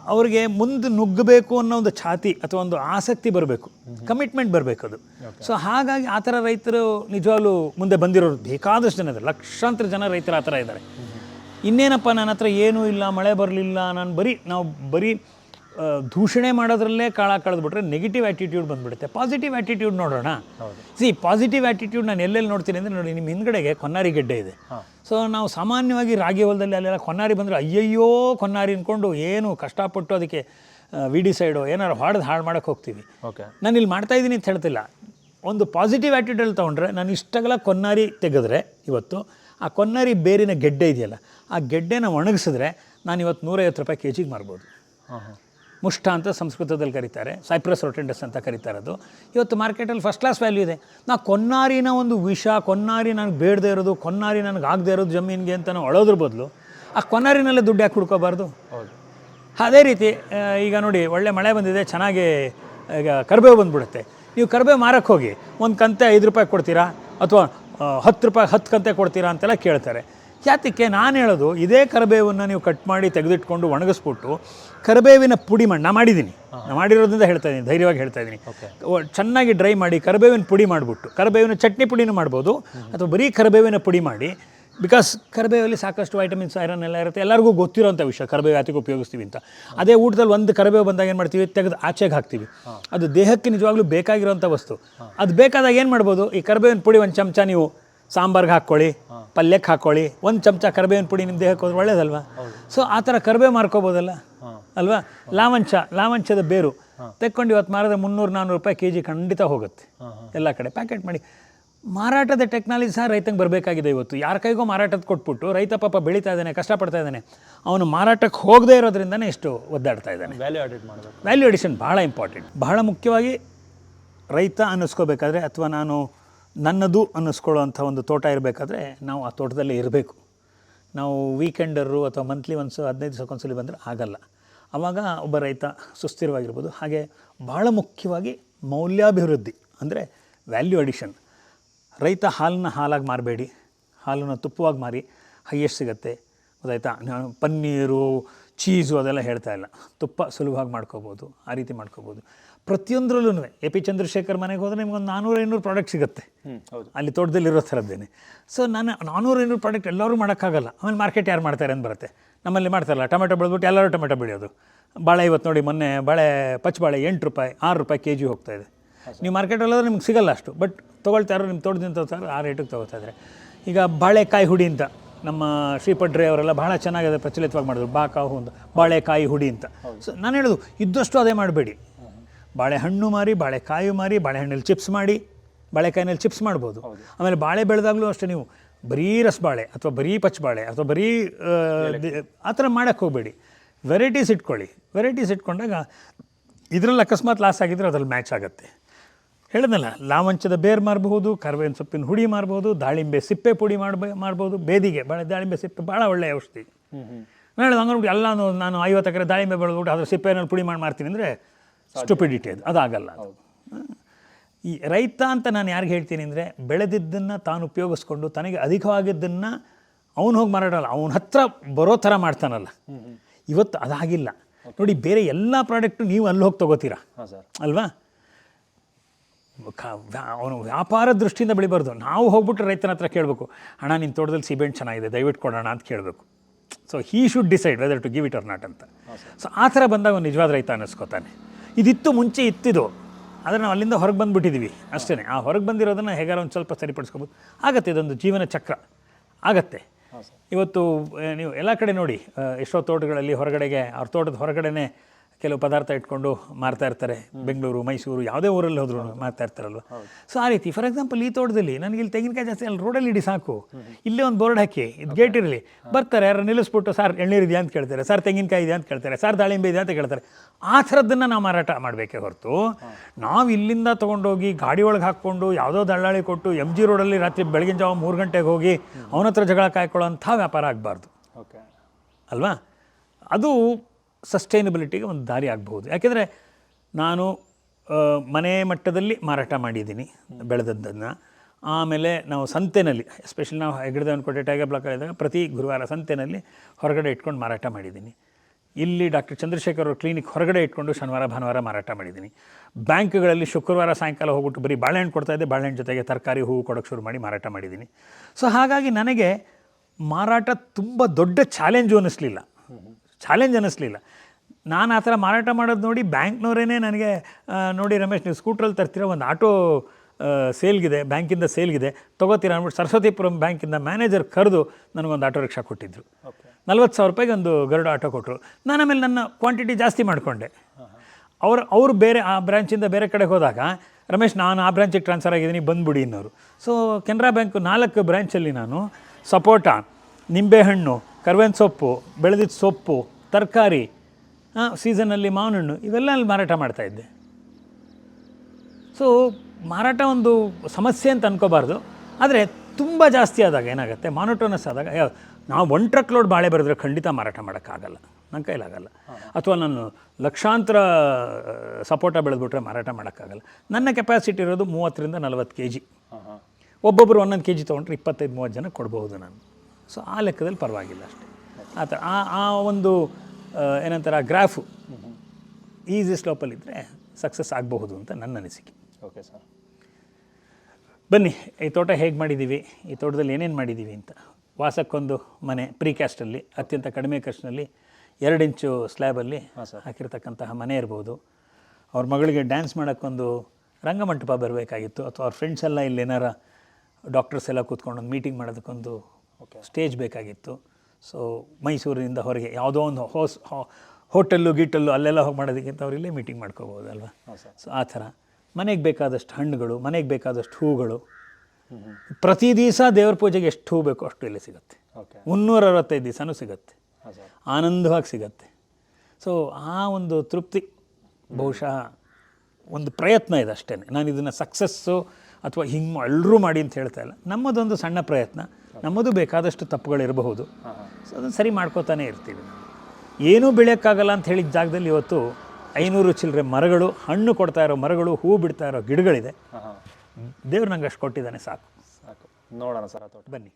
ಅವ್ರಿಗೆ ಮುಂದೆ ನುಗ್ಗಬೇಕು ಅನ್ನೋ ಒಂದು ಛಾತಿ ಅಥವಾ ಒಂದು ಆಸಕ್ತಿ ಬರಬೇಕು ಕಮಿಟ್ಮೆಂಟ್ ಬರಬೇಕು ಅದು ಸೊ ಹಾಗಾಗಿ ಆ ಥರ ರೈತರು ನಿಜವಾಗ್ಲೂ ಮುಂದೆ ಬಂದಿರೋರು ಬೇಕಾದಷ್ಟು ಜನ ಇದ್ದಾರೆ ಲಕ್ಷಾಂತರ ಜನ ರೈತರು ಆ ಥರ ಇದ್ದಾರೆ. ಇನ್ನೇನಪ್ಪ ನನ್ನ ಹತ್ರ ಏನೂ ಇಲ್ಲ ಮಳೆ ಬರಲಿಲ್ಲ ನಾನು ಬರೀ ನಾವು ಬರೀ ದೂಷಣೆ ಮಾಡೋದ್ರಲ್ಲೇ ಕಾಳ ಕಳೆದ್ಬಿಟ್ರೆ ನೆಗೆಟಿವ್ ಆ್ಯಟಿಟ್ಯೂಡ್ ಬಂದುಬಿಡುತ್ತೆ. ಪಾಸಿಟಿವ್ ಆ್ಯಟಿಟ್ಯೂಡ್ ನೋಡೋಣ. ಸಿ ಪಾಸಿಟಿವ್ ಆ್ಯಟಿಟ್ಯೂಡ್ ನಾನು ಎಲ್ಲೆಲ್ಲಿ ನೋಡ್ತೀನಿ ಅಂದರೆ ನೋಡಿ ನಿಮ್ಮ ಹಿಂದ್ಗಡೆಗೆ ಕೊನ್ನಾರಿ ಗೆಡ್ಡೆ ಇದೆ. ಸೊ ನಾವು ಸಾಮಾನ್ಯವಾಗಿ ರಾಗಿ ಹೊಲದಲ್ಲಿ ಅಲ್ಲೆಲ್ಲ ಕೊನ್ನಾರಿ ಬಂದರೆ ಅಯ್ಯಯ್ಯೋ ಕೊನ್ನಾರಿ ಅಂದ್ಕೊಂಡು ಏನು ಕಷ್ಟಪಟ್ಟು ಅದಕ್ಕೆ ವಿ ಡಿ ಸೈಡು ಏನಾರು ಹಾಡ್ದು ಹಾಳು ಮಾಡೋಕ್ಕೆ ಹೋಗ್ತೀವಿ. ಓಕೆ ನಾನು ಇಲ್ಲಿ ಮಾಡ್ತಾ ಇದ್ದೀನಿ ಅಂತ ಹೇಳ್ತಿಲ್ಲ. ಒಂದು ಪಾಸಿಟಿವ್ ಆ್ಯಟಿಟ್ಯೂಡಲ್ಲಿ ತೊಗೊಂಡ್ರೆ ನಾನು ಇಷ್ಟಗಳ ಕೊನ್ನಾರಿ ತೆಗೆದ್ರೆ ಇವತ್ತು ಆ ಕೊನ್ನಾರಿ ಬೇರಿನ ಗೆಡ್ಡೆ ಇದೆಯಲ್ಲ ಆ ಗೆಡ್ಡೆನ ಒಣಗಿಸಿದ್ರೆ ನಾನು ಇವತ್ತು ನೂರೈವತ್ತು ರೂಪಾಯಿ ಕೆ ಜಿಗೆ ಮಾರ್ಬೋದು. ಹಾಂ ಹಾಂ. ಮುಷ್ಟ ಅಂತ ಸಂಸ್ಕೃತದಲ್ಲಿ ಕರೀತಾರೆ ಸೈಪ್ರಸ್ ರೊಟೆಂಡಸ್ ಅಂತ ಕರೀತಾರೆ ಅದು. ಇವತ್ತು ಮಾರ್ಕೆಟಲ್ಲಿ ಫಸ್ಟ್ ಕ್ಲಾಸ್ ವ್ಯಾಲ್ಯೂ ಇದೆ. ನಾ ಕೊನ್ನಾರಿನ ಒಂದು ವಿಷ ಕೊನ್ನಾರಿ ನನಗೆ ಬೇಡದೇ ಇರೋದು ಕೊನ್ನಾರಿ ನನಗೆ ಆಗದೆ ಇರೋದು ಜಮೀನಿಗೆ ಅಂತ ನಾವು ಅಳೋದ್ರ ಬದಲು ಆ ಕೊನ್ನಾರಿನಲ್ಲೇ ದುಡ್ಡು ಯಾಕೆ ಹುಡ್ಕೋಬಾರ್ದು? ಹೌದು. ಅದೇ ರೀತಿ ಈಗ ನೋಡಿ ಒಳ್ಳೆ ಮಳೆ ಬಂದಿದೆ ಚೆನ್ನಾಗಿ ಈಗ ಕರ್ಬೇವು ಬಂದುಬಿಡುತ್ತೆ. ನೀವು ಕರ್ಬೇವು ಮಾರಕ್ಕೆ ಹೋಗಿ ಒಂದು ಕಂತೆ ಐದು ರೂಪಾಯಿ ಕೊಡ್ತೀರಾ ಅಥವಾ ಹತ್ತು ರೂಪಾಯಿ ಹತ್ತು ಕಂತೆ ಕೊಡ್ತೀರಾ ಅಂತೆಲ್ಲ ಕೇಳ್ತಾರೆ. ಯಾತಕ್ಕೆ ನಾನು ಹೇಳೋದು ಇದೇ ಕರಿಬೇವನ್ನು ನೀವು ಕಟ್ ಮಾಡಿ ತೆಗೆದಿಟ್ಕೊಂಡು ಒಣಗಿಸ್ಬಿಟ್ಟು ಕರಿಬೇವಿನ ಪುಡಿ ಮಾಡಿ ನಾ ಮಾಡಿದ್ದೀನಿ ನಾ ಮಾಡಿರೋದ್ರಿಂದ ಹೇಳ್ತಾ ಇದ್ದೀನಿ ಧೈರ್ಯವಾಗಿ ಹೇಳ್ತಾ ಇದ್ದೀನಿ. ಚೆನ್ನಾಗಿ ಡ್ರೈ ಮಾಡಿ ಕರಿಬೇವಿನ ಪುಡಿ ಮಾಡಿಬಿಟ್ಟು ಕರಿಬೇವಿನ ಚಟ್ನಿ ಪುಡಿನೂ ಮಾಡ್ಬೋದು ಅಥವಾ ಬರೀ ಕರಿಬೇವಿನ ಪುಡಿ ಮಾಡಿ ಬಿಕಾಸ್ ಕರಿಬೇವಲ್ಲಿ ಸಾಕಷ್ಟು ವೈಟಮಿನ್ಸ್ ಐರನ್ ಎಲ್ಲ ಇರುತ್ತೆ ಎಲ್ಲರಿಗೂ ಗೊತ್ತಿರೋಂಥ ವಿಷಯ ಕರಿಬೇವು ಯಾತಿಗೆ ಉಪಯೋಗಿಸ್ತೀವಿ ಅಂತ. ಅದೇ ಊಟದಲ್ಲಿ ಒಂದು ಕರಿಬೇವು ಬಂದಾಗ ಏನು ಮಾಡ್ತೀವಿ ತೆಗೆದು ಆಚೆಗೆ ಹಾಕ್ತೀವಿ. ಅದು ದೇಹಕ್ಕೆ ನಿಜವಾಗ್ಲೂ ಬೇಕಾಗಿರೋಂಥ ವಸ್ತು. ಅದು ಬೇಕಾದಾಗ ಏನು ಮಾಡ್ಬೋದು ಈ ಕರಿಬೇವಿನ ಪುಡಿ ಒಂದು ಚಮಚ ನೀವು ಸಾಂಬಾರ್ಗೆ ಹಾಕ್ಕೊಳ್ಳಿ ಪಲ್ಯಕ್ಕೆ ಹಾಕ್ಕೊಳ್ಳಿ ಒಂದು ಚಮಚ ಕರಿಬೇವಿನ ಪುಡಿ ನಿಮ್ಮ ದೇಹಕ್ಕೆ ಹೋದ್ರೆ ಒಳ್ಳೇದಲ್ವಾ? ಸೊ ಆ ಥರ ಕರಿಬೇವು ಮಾರ್ಕೋಬೋದಲ್ಲ ಅಲ್ವಾ? ಲಾವಂಚ ಲಾವಂಚದ ಬೇರು. ತೆಕ್ಕೊಂಡು ಇವತ್ತು ಮಾರಿದ್ರೆ ಮುನ್ನೂರು ನಾನ್ನೂರು ರೂಪಾಯಿ ಕೆ ಜಿ ಖಂಡಿತ ಹೋಗುತ್ತೆ. ಎಲ್ಲ ಕಡೆ ಪ್ಯಾಕೆಟ್ ಮಾಡಿ. ಮಾರಾಟದ ಟೆಕ್ನಾಲಜಿ ಸಹ ರೈತಂಗೆ ಬರಬೇಕಾಗಿದೆ ಇವತ್ತು. ಯಾರ ಕೈಗೋ ಮಾರಾಟದ ಕೊಟ್ಬಿಟ್ಟು ರೈತ ಪಾಪ ಬೆಳೀತಾ ಇದ್ದಾನೆ ಕಷ್ಟಪಡ್ತಾ ಇದ್ದಾನೆ. ಅವನು ಮಾರಾಟಕ್ಕೆ ಹೋಗದೇ ಇರೋದ್ರಿಂದನೇ ಇಷ್ಟು ಒದ್ದಾಡ್ತಾ ಇದ್ದಾನೆ. ವ್ಯಾಲ್ಯೂ ಆಡಿಟ್ ಮಾಡಬೇಕು. ವ್ಯಾಲ್ಯೂ ಅಡಿಷನ್ ಭಾಳ ಇಂಪಾರ್ಟೆಂಟ್ ಬಹಳ ಮುಖ್ಯವಾಗಿ ರೈತ ಅನ್ನಿಸ್ಕೋಬೇಕಾದ್ರೆ ಅಥವಾ ನಾನು ನನ್ನದು ಅನ್ನಿಸ್ಕೊಳ್ಳೋವಂಥ ಒಂದು ತೋಟ ಇರಬೇಕಾದ್ರೆ ನಾವು ಆ ತೋಟದಲ್ಲಿ ಇರಬೇಕು. ನಾವು ವೀಕೆಂಡರು ಅಥವಾ ಮಂತ್ಲಿ ಒಂದು ಹದಿನೈದು ದಿವಸಕ್ಕೊಂದ್ಸಲಿ ಬಂದರೆ ಆಗಲ್ಲ. ಆವಾಗ ಒಬ್ಬ ರೈತ ಸುಸ್ಥಿರವಾಗಿರ್ಬೋದು. ಹಾಗೆ ಭಾಳ ಮುಖ್ಯವಾಗಿ ಮೌಲ್ಯಾಭಿವೃದ್ಧಿ ಅಂದರೆ ವ್ಯಾಲ್ಯೂ ಅಡಿಷನ್ ರೈತ ಹಾಲನ್ನ ಹಾಲಾಗಿ ಮಾರಬೇಡಿ, ಹಾಲನ್ನು ತುಪ್ಪವಾಗಿ ಮಾರಿ, ಹೈಯೆಸ್ಟ್ ಸಿಗುತ್ತೆ. ಗೊತ್ತಾಯ್ತಾ? ನಾನು ಪನ್ನೀರು, ಚೀಸು ಅದೆಲ್ಲ ಹೇಳ್ತಾ ಇಲ್ಲ. ತುಪ್ಪ ಸುಲಭವಾಗಿ ಮಾಡ್ಕೋಬೋದು, ಆ ರೀತಿ ಮಾಡ್ಕೋಬೋದು. ಪ್ರತಿಯೊಂದರಲ್ಲೂ ಎ ಪಿ ಚಂದ್ರಶೇಖರ್ ಮನೆಗೆ ಹೋದರೆ ನಿಮ್ಗೊಂದು ನಾನ್ನೂರು ಐನೂರು ಪ್ರಾಡಕ್ಟ್ ಸಿಗುತ್ತೆ. ಹೌದು. ಅಲ್ಲಿ ತೋಟದಲ್ಲಿ ಇರೋ ಥರದ್ದೇನೆ. ಸೊ ನಾನು ನಾನ್ನೂರು ಐನೂರು ಪ್ರಾಡಕ್ಟ್ ಎಲ್ಲರೂ ಮಾಡೋಕ್ಕಾಗಲ್ಲ. ಆಮೇಲೆ ಮಾರ್ಕೆಟ್ ಯಾರು ಮಾಡ್ತಾರೆ ಅಂತ ಬರುತ್ತೆ. ನಮ್ಮಲ್ಲಿ ಮಾಡ್ತಾರಲ್ಲ ಟೊಮೆಟೊ ಬೆಳೆದ್ಬಿಟ್ಟು ಎಲ್ಲರೂ ಟೊಮೆಟೊ ಬೆಳೆಯೋದು. ಬಾಳೆ ಇವತ್ತು ನೋಡಿ ಮೊನ್ನೆ ಬಾಳೆ ಪಚ್ಚಬಾಳೆ ಎಂಟು ರೂಪಾಯಿ ಆರು ರೂಪಾಯಿ ಕೆ ಜಿ ಹೋಗ್ತಾ ಇದೆ. ನೀವು ಮಾರ್ಕೆಟಲ್ಲಾದ್ರೆ ನಿಮ್ಗೆ ಸಿಗಲ್ಲ ಅಷ್ಟು. ಬಟ್ ತೊಗೊಳ್ತಾರೋ ನಿಮ್ಮ ತೋಟದಿಂದ ತಗೋತಾರೆ ಆ ರೇಟಿಗೆ ತೊಗೋತಾ ಇದ್ದಾರೆ. ಈಗ ಬಾಳೆಕಾಯಿ ಹುಡಿ ಅಂತ ನಮ್ಮ ಶ್ರೀಪಡ್ರೆ ಅವರೆಲ್ಲ ಭಾಳ ಚೆನ್ನಾಗಿದೆ ಪ್ರಚಲಿತವಾಗಿ ಮಾಡಿದ್ರು. ಬಾಕಾಹು ಅಂತ ಬಾಳೆಕಾಯಿ ಹುಡಿ ಅಂತ. ಸೊ ನಾನು ಹೇಳೋದು ಇದ್ದಷ್ಟು ಅದೇ ಮಾಡಬೇಡಿ. ಬಾಳೆಹಣ್ಣು ಮಾರಿ ಬಾಳೆಕಾಯಿ ಮಾರಿ ಬಾಳೆಹಣ್ಣಲ್ಲಿ ಚಿಪ್ಸ್ ಮಾಡಿ ಬಾಳೆಕಾಯಿನಲ್ಲಿ ಚಿಪ್ಸ್ ಮಾಡ್ಬೋದು. ಆಮೇಲೆ ಬಾಳೆ ಬೆಳೆದಾಗಲೂ ಅಷ್ಟೇ ನೀವು ಬರೀ ರಸಬಾಳೆ ಅಥವಾ ಬರೀ ಪಚ್ಚಬಾಳೆ ಅಥವಾ ಬರೀ ಆ, ಥರ ಮಾಡೋಕ್ಕೆ ಹೋಗಬೇಡಿ. ವೆರೈಟೀಸ್ ಇಟ್ಕೊಳ್ಳಿ. ವೆರೈಟೀಸ್ ಇಟ್ಕೊಂಡಾಗ ಇದರಲ್ಲಿ ಅಕಸ್ಮಾತ್ ಲಾಸ್ ಆಗಿದ್ರೆ ಅದ್ರಲ್ಲಿ ಮ್ಯಾಚ್ ಆಗುತ್ತೆ. ಹೇಳಿದ್ನಲ್ಲ ಲಾವಂಚದ ಬೇರು ಮಾರಬಹುದು ಕರ್ಬೇವಿನ ಸೊಪ್ಪಿನ ಹುಡಿ ಮಾರಬಹುದು ದಾಳಿಂಬೆ ಸಿಪ್ಪೆ ಪುಡಿ ಮಾಡ್ಬೇ ಮಾಡ್ಬೋದು ಬೇದಿಗೆ ಭಾಳ ದಾಳಿಂಬೆ ಸಿಪ್ಪೆ ಭಾಳ ಒಳ್ಳೆಯ ಔಷಧಿ. ನಾನು ಹೇಳಿದ ಹಂಗೆ ಎಲ್ಲ ನಾನು ಐವತ್ತು ಎಕರೆ ದಾಳಿಂಬೆ ಬೆಳೆದ್ಬಿಟ್ಟು ಅದ್ರ ಸಿಪ್ಪೆನಲ್ಲಿ ಪುಡಿ ಮಾಡಿ ಮಾಡ್ತೀನಿ ಅಂದರೆ ಸ್ಟುಪಿಡಿಟಿ ಅದು. ಅದಾಗಲ್ಲ ಅದು. ಈ ರೈತ ಅಂತ ನಾನು ಯಾರಿಗೆ ಹೇಳ್ತೀನಿ ಅಂದರೆ ಬೆಳೆದಿದ್ದನ್ನು ತಾನು ಉಪಯೋಗಿಸ್ಕೊಂಡು ತನಗೆ ಅಧಿಕವಾಗಿದ್ದನ್ನು ಅವನು ಹೋಗಿ ಮಾರಾಡಲ್ಲ ಅವನ ಹತ್ರ ಬರೋ ಥರ ಮಾಡ್ತಾನಲ್ಲ. ಇವತ್ತು ಅದಾಗಿಲ್ಲ. ನೋಡಿ ಬೇರೆ ಎಲ್ಲ ಪ್ರಾಡಕ್ಟು ನೀವು ಅಲ್ಲಿ ಹೋಗಿ ತೊಗೋತೀರಾ? ಅಲ್ವಾ? ಅವನು ವ್ಯಾಪಾರ ದೃಷ್ಟಿಯಿಂದ ಬೆಳಿಬಾರ್ದು. ನಾವು ಹೋಗ್ಬಿಟ್ಟು ರೈತನ ಹತ್ರ ಕೇಳಬೇಕು ಅಣ್ಣ ನಿನ್ನ ತೋಟದಲ್ಲಿ ಸಿಬೆಂಟ್ ಚೆನ್ನಾಗಿದೆ ದಯವಿಟ್ಟು ಕೊಡೋಣ ಅಂತ ಕೇಳಬೇಕು. So he should decide whether to give it or not ಅಂತ. ಸೊ ಆ ಥರ ಬಂದಾಗ ಒಂದು ನಿಜವಾದ ರೈತ ಅನ್ನಿಸ್ಕೋತಾನೆ. ಇದಿತ್ತು ಮುಂಚೆ ಇತ್ತಿದು. ಆದರೆ ನಾವು ಅಲ್ಲಿಂದ ಹೊರಗೆ ಬಂದುಬಿಟ್ಟಿದ್ದೀವಿ ಅಷ್ಟೇ ಆ ಹೊರಗೆ ಬಂದಿರೋದನ್ನು ಹೇಗಾರ ಒಂದು ಸ್ವಲ್ಪ ಸರಿಪಡಿಸ್ಕೋಬೋದು. ಆಗತ್ತೆ ಇದೊಂದು ಜೀವನ ಚಕ್ರ. ಆಗತ್ತೆ. ಇವತ್ತು ನೀವು ಎಲ್ಲ ಕಡೆ ನೋಡಿ ಎಷ್ಟೋ ತೋಟಗಳಲ್ಲಿ ಹೊರಗಡೆಗೆ ಅವ್ರ ತೋಟದ ಹೊರಗಡೆನೆ ಕೆಲವು ಪದಾರ್ಥ ಇಟ್ಕೊಂಡು ಮಾರ್ತಾ ಇರ್ತಾರೆ. ಬೆಂಗಳೂರು ಮೈಸೂರು ಯಾವುದೇ ಊರಲ್ಲಿ ಹೋದ್ರು ಮಾರ್ತಾ ಇರ್ತಾರಲ್ವ? ಸೊ ಆ ರೀತಿ ಫಾರ್ ಎಕ್ಸಾಂಪಲ್ ಈ ತೋಟದಲ್ಲಿ ನನಗೆ ಇಲ್ಲಿ ತೆಂಗಿನಕಾಯಿ ಜಾಸ್ತಿ ಅಲ್ಲಿ ರೋಡಲ್ಲಿ ಇಡಿ ಸಾಕು. ಇಲ್ಲೇ ಒಂದು ಬೋರ್ಡ್ ಹಾಕಿ ಇದು ಗೇಟ್ ಇರಲಿ. ಬರ್ತಾರೆ ಯಾರು ನಿಲ್ಲಿಸ್ಬಿಟ್ಟು ಸರ್ ಎಳ್ನೀರು ಇದೆಯಾ? ಅಂತ ಕೇಳ್ತಾರೆ. ಸರ್ ತೆಂಗಿನಕಾಯಿ ಇದೆಯಾ? ಅಂತ ಕೇಳ್ತಾರೆ. ಸರ್ ದಾಳಿಂಬೆ ಇದೆಯಾ? ಅಂತ ಕೇಳ್ತಾರೆ. ಆ ಥರದ್ದನ್ನು ನಾವು ಮಾರಾಟ ಮಾಡಬೇಕೇ ಹೊರತು ನಾವು ಇಲ್ಲಿಂದ ತೊಗೊಂಡೋಗಿ ಗಾಡಿ ಒಳಗೆ ಹಾಕ್ಕೊಂಡು ಯಾವುದೋ ದಳ್ಳಾಳಿ ಕೊಟ್ಟು ಎಂ ಜಿ ರೋಡಲ್ಲಿ ರಾತ್ರಿ ಬೆಳಗಿನ ಜಾವ ಮೂರು ಗಂಟೆಗೆ ಹೋಗಿ ಅವನ ಹತ್ರ ಜಗಳ ಕಾಯ್ಕೊಳ್ಳೋಂಥ ವ್ಯಾಪಾರ ಆಗಬಾರ್ದು. ಓಕೆ ಅಲ್ವಾ? ಅದು ಸಸ್ಟೈನಬಿಲಿಟಿಗೆ ಒಂದು ದಾರಿ ಆಗಬಹುದು. ಯಾಕೆಂದರೆ ನಾನು ಮನೆ ಮಟ್ಟದಲ್ಲಿ ಮಾರಾಟ ಮಾಡಿದ್ದೀನಿ ಬೆಳೆದದ್ದನ್ನು. ಆಮೇಲೆ ನಾವು ಸಂತೆನಲ್ಲಿ ಎಸ್ಪೆಷಲಿ ನಾವು ಹೆಗ್ಗಡದೇವನಕೋಟೆ ಟೈಗರ್ ಬ್ಲಾಕ್ ಇದ್ದಾಗ ಪ್ರತಿ ಗುರುವಾರ ಸಂತೆನಲ್ಲಿ ಹೊರಗಡೆ ಇಟ್ಕೊಂಡು ಮಾರಾಟ ಮಾಡಿದ್ದೀನಿ. ಇಲ್ಲಿ ಡಾಕ್ಟರ್ ಚಂದ್ರಶೇಖರ್ ಅವರು ಕ್ಲಿನಿಕ್ ಹೊರಗಡೆ ಇಟ್ಕೊಂಡು ಶನಿವಾರ, ಭಾನುವಾರ ಮಾರಾಟ ಮಾಡಿದ್ದೀನಿ. ಬ್ಯಾಂಕ್ಗಳಲ್ಲಿ ಶುಕ್ರವಾರ, ಸಾಯಂಕಾಲ ಹೋಗ್ಬಿಟ್ಟು ಬರೀ ಬಾಳೆಹಣ್ಣು ಕೊಡ್ತಾ ಇದ್ದೆ, ಬಾಳೆಹಣ್ಣು ಜೊತೆಗೆ ತರಕಾರಿ ಹೂವು ಕೊಡೋಕ್ಕೆ ಶುರು ಮಾಡಿ ಮಾರಾಟ ಮಾಡಿದ್ದೀನಿ. ಸೊ ಹಾಗಾಗಿ ನನಗೆ ಮಾರಾಟ ತುಂಬ ದೊಡ್ಡ ಚಾಲೆಂಜು ಅನ್ನಿಸ್ಲಿಲ್ಲ. ಚಾಲೆಂಜ್ ಅನ್ನಿಸ್ಲಿಲ್ಲ. ನಾನು ಆ ಥರ ಮಾರಾಟ ಮಾಡೋದು ನೋಡಿ ಬ್ಯಾಂಕ್ನವರೇ ನನಗೆ ನೋಡಿ ರಮೇಶ್ ನೀವು ಸ್ಕೂಟ್ರಲ್ಲಿ ತರ್ತೀರ ಒಂದು ಆಟೋ ಸೇಲ್ಗಿದೆ ಬ್ಯಾಂಕಿಂದ ಸೇಲ್ಗಿದೆ ತೊಗೋತೀರ ಅಂದ್ಬಿಟ್ಟು ಸರಸ್ವತಿಪುರಂ ಬ್ಯಾಂಕಿಂದ ಮ್ಯಾನೇಜರ್ ಕರೆದು ನನಗೊಂದು ಆಟೋ ರಿಕ್ಷಾ ಕೊಟ್ಟಿದ್ದರು ನಲ್ವತ್ತು ಸಾವಿರ ರೂಪಾಯಿಗೆ ಒಂದು ಗರುಡ ಆಟೋ ಕೊಟ್ಟರು ನಾನು ಆಮೇಲೆ ನನ್ನ ಕ್ವಾಂಟಿಟಿ ಜಾಸ್ತಿ ಮಾಡಿಕೊಂಡೆ. ಅವ್ರು ಅವರು ಬೇರೆ ಆ ಬ್ರ್ಯಾಂಚಿಂದ ಬೇರೆ ಕಡೆ ಹೋದಾಗ ರಮೇಶ್ ನಾನು ಆ ಬ್ರ್ಯಾಂಚಿಗೆ ಟ್ರಾನ್ಸ್ಫರ್ ಆಗಿದ್ದೀನಿ ಬಂದುಬಿಡಿ ಅನ್ನೋರು. ಸೊ ಕೆನರಾ ಬ್ಯಾಂಕು ನಾಲ್ಕು ಬ್ರ್ಯಾಂಚಲ್ಲಿ ನಾನು ಸಪೋಟ ನಿಂಬೆಹಣ್ಣು ಕರ್ಬೇವಿನ ಸೊಪ್ಪು ಬೆಳೆದಿದ್ದ ಸೊಪ್ಪು ತರಕಾರಿ ಸೀಸನಲ್ಲಿ ಮಾವಿನ ಹಣ್ಣು ಇವೆಲ್ಲ ಅಲ್ಲಿ ಮಾರಾಟ ಮಾಡ್ತಾಯಿದ್ದೆ ಸೊ ಮಾರಾಟ ಒಂದು ಸಮಸ್ಯೆ ಅಂತ ಅನ್ಕೋಬಾರ್ದು. ಆದರೆ ತುಂಬ ಜಾಸ್ತಿ ಆದಾಗ ಏನಾಗುತ್ತೆ? ಮಾನೋಟೋನಸ್ ಆದಾಗ ನಾವು ಒನ್ ಟ್ರಕ್ ಲೋಡ್ ಬಾಳೆ ಬರೆದ್ರೆ ಖಂಡಿತ ಮಾರಾಟ ಮಾಡೋಕ್ಕಾಗಲ್ಲ. ನನ್ನ ಕೈಲಾಗಲ್ಲ. ಅಥವಾ ನಾನು ಲಕ್ಷಾಂತರ ಸಪೋಟ ಬೆಳೆದ್ಬಿಟ್ರೆ ಮಾರಾಟ ಮಾಡೋಕ್ಕಾಗಲ್ಲ. ನನ್ನ ಕೆಪಾಸಿಟಿ ಇರೋದು ಮೂವತ್ತರಿಂದ ನಲವತ್ತು ಕೆ ಜಿ ಒಬ್ಬೊಬ್ಬರು ಒಂದೊಂದು ಕೆ ಜಿ ತೊಗೊಂಡ್ರೆ ಇಪ್ಪತ್ತೈದು ಮೂವತ್ತು ಜನ ಕೊಡ್ಬೋದು ನಾನು. ಸೊ ಆ ಲೆಕ್ಕದಲ್ಲಿ ಪರವಾಗಿಲ್ಲ ಅಷ್ಟೇ. ಆ ಥರ ಆ ಆ ಒಂದು ಏನಂತಾರೆ ಆ ಗ್ರಾಫು ಈಸಿ ಸ್ಲೋಪಲ್ಲಿದ್ದರೆ ಸಕ್ಸಸ್ ಆಗಬಹುದು ಅಂತ ನನ್ನ ಅನಿಸಿಕೆ. ಓಕೆ ಸರ್ ಬನ್ನಿ ಈ ತೋಟ ಹೇಗೆ ಮಾಡಿದ್ದೀವಿ ಈ ತೋಟದಲ್ಲಿ ಏನೇನು ಮಾಡಿದ್ದೀವಿ ಅಂತ. ವಾಸಕ್ಕೊಂದು ಮನೆ ಪ್ರೀಕ್ಯಾಸ್ಟಲ್ಲಿ ಅತ್ಯಂತ ಕಡಿಮೆ ಖರ್ಚಿನಲ್ಲಿ ಎರಡು ಇಂಚು ಸ್ಲ್ಯಾಬಲ್ಲಿ ಹಾಕಿರ್ತಕ್ಕಂತಹ ಮನೆ ಇರ್ಬೋದು. ಅವ್ರ ಮಗಳಿಗೆ ಡ್ಯಾನ್ಸ್ ಮಾಡೋಕ್ಕೊಂದು ರಂಗಮಂಟಪ ಬರಬೇಕಾಗಿತ್ತು. ಅಥವಾ ಅವ್ರ ಫ್ರೆಂಡ್ಸ್ ಎಲ್ಲ ಇಲ್ಲಿ ಏನಾರ ಡಾಕ್ಟರ್ಸ್ ಎಲ್ಲ ಕೂತ್ಕೊಂಡು ಒಂದು ಮೀಟಿಂಗ್ ಮಾಡೋದಕ್ಕೊಂದು ಸ್ಟೇಜ್ ಬೇಕಾಗಿತ್ತು. ಸೊ ಮೈಸೂರಿನಿಂದ ಹೊರಗೆ ಯಾವುದೋ ಒಂದು ಹೋಸ್ ಹೋಟೆಲ್ಲು ಗೀಟಲ್ಲು ಅಲ್ಲೆಲ್ಲ ಹೋಗಿ ಮಾಡೋದಕ್ಕಿಂತ ಅವರಿಲ್ಲೇ ಮೀಟಿಂಗ್ ಮಾಡ್ಕೋಬೋದಲ್ವ ಸೊ ಆ ಥರ. ಮನೆಗೆ ಬೇಕಾದಷ್ಟು ಹಣ್ಣುಗಳು ಮನೆಗೆ ಬೇಕಾದಷ್ಟು ಹೂಗಳು. ಪ್ರತಿ ದಿವಸ ದೇವ್ರ ಪೂಜೆಗೆ ಎಷ್ಟು ಹೂ ಬೇಕೋ ಅಷ್ಟು ಇಲ್ಲಿ ಸಿಗುತ್ತೆ. ಮುನ್ನೂರ ಅರವತ್ತೈದು ದಿವಸನೂ ಸಿಗುತ್ತೆ. ಆನಂದವಾಗಿ ಸಿಗತ್ತೆ. ಸೊ ಆ ಒಂದು ತೃಪ್ತಿ ಬಹುಶಃ ಒಂದು ಪ್ರಯತ್ನ ಇದೆ ಅಷ್ಟೇ ನಾನು ಇದನ್ನು ಸಕ್ಸಸ್ಸು ಅಥವಾ ಹಿಂಗೆ ಎಲ್ಲರೂ ಮಾಡಿ ಅಂತ ಹೇಳ್ತಾ ಇಲ್ಲ. ನಮ್ಮದೊಂದು ಸಣ್ಣ ಪ್ರಯತ್ನ. ನಮ್ಮದು ಬೇಕಾದಷ್ಟು ತಪ್ಪುಗಳಿರಬಹುದು. ಸೊ ಅದನ್ನು ಸರಿ ಮಾಡ್ಕೋತಾನೆ ಇರ್ತೀವಿ ಏನೂ ಬೆಳೆಯೋಕ್ಕಾಗಲ್ಲ ಅಂತ ಹೇಳಿದ ಜಾಗದಲ್ಲಿ ಇವತ್ತು ಐನೂರು ಚಿಲ್ಲರೆ ಮರಗಳು ಹಣ್ಣು ಕೊಡ್ತಾ ಇರೋ ಮರಗಳು ಹೂ ಬಿಡ್ತಾ ಇರೋ ಗಿಡಗಳಿದೆ. ದೇವ್ರು ನಂಗೆ ಅಷ್ಟು ಕೊಟ್ಟಿದ್ದಾನೆ ಸಾಕು. ಸಾಕು. ನೋಡೋಣ ಸರ್ ಬನ್ನಿ.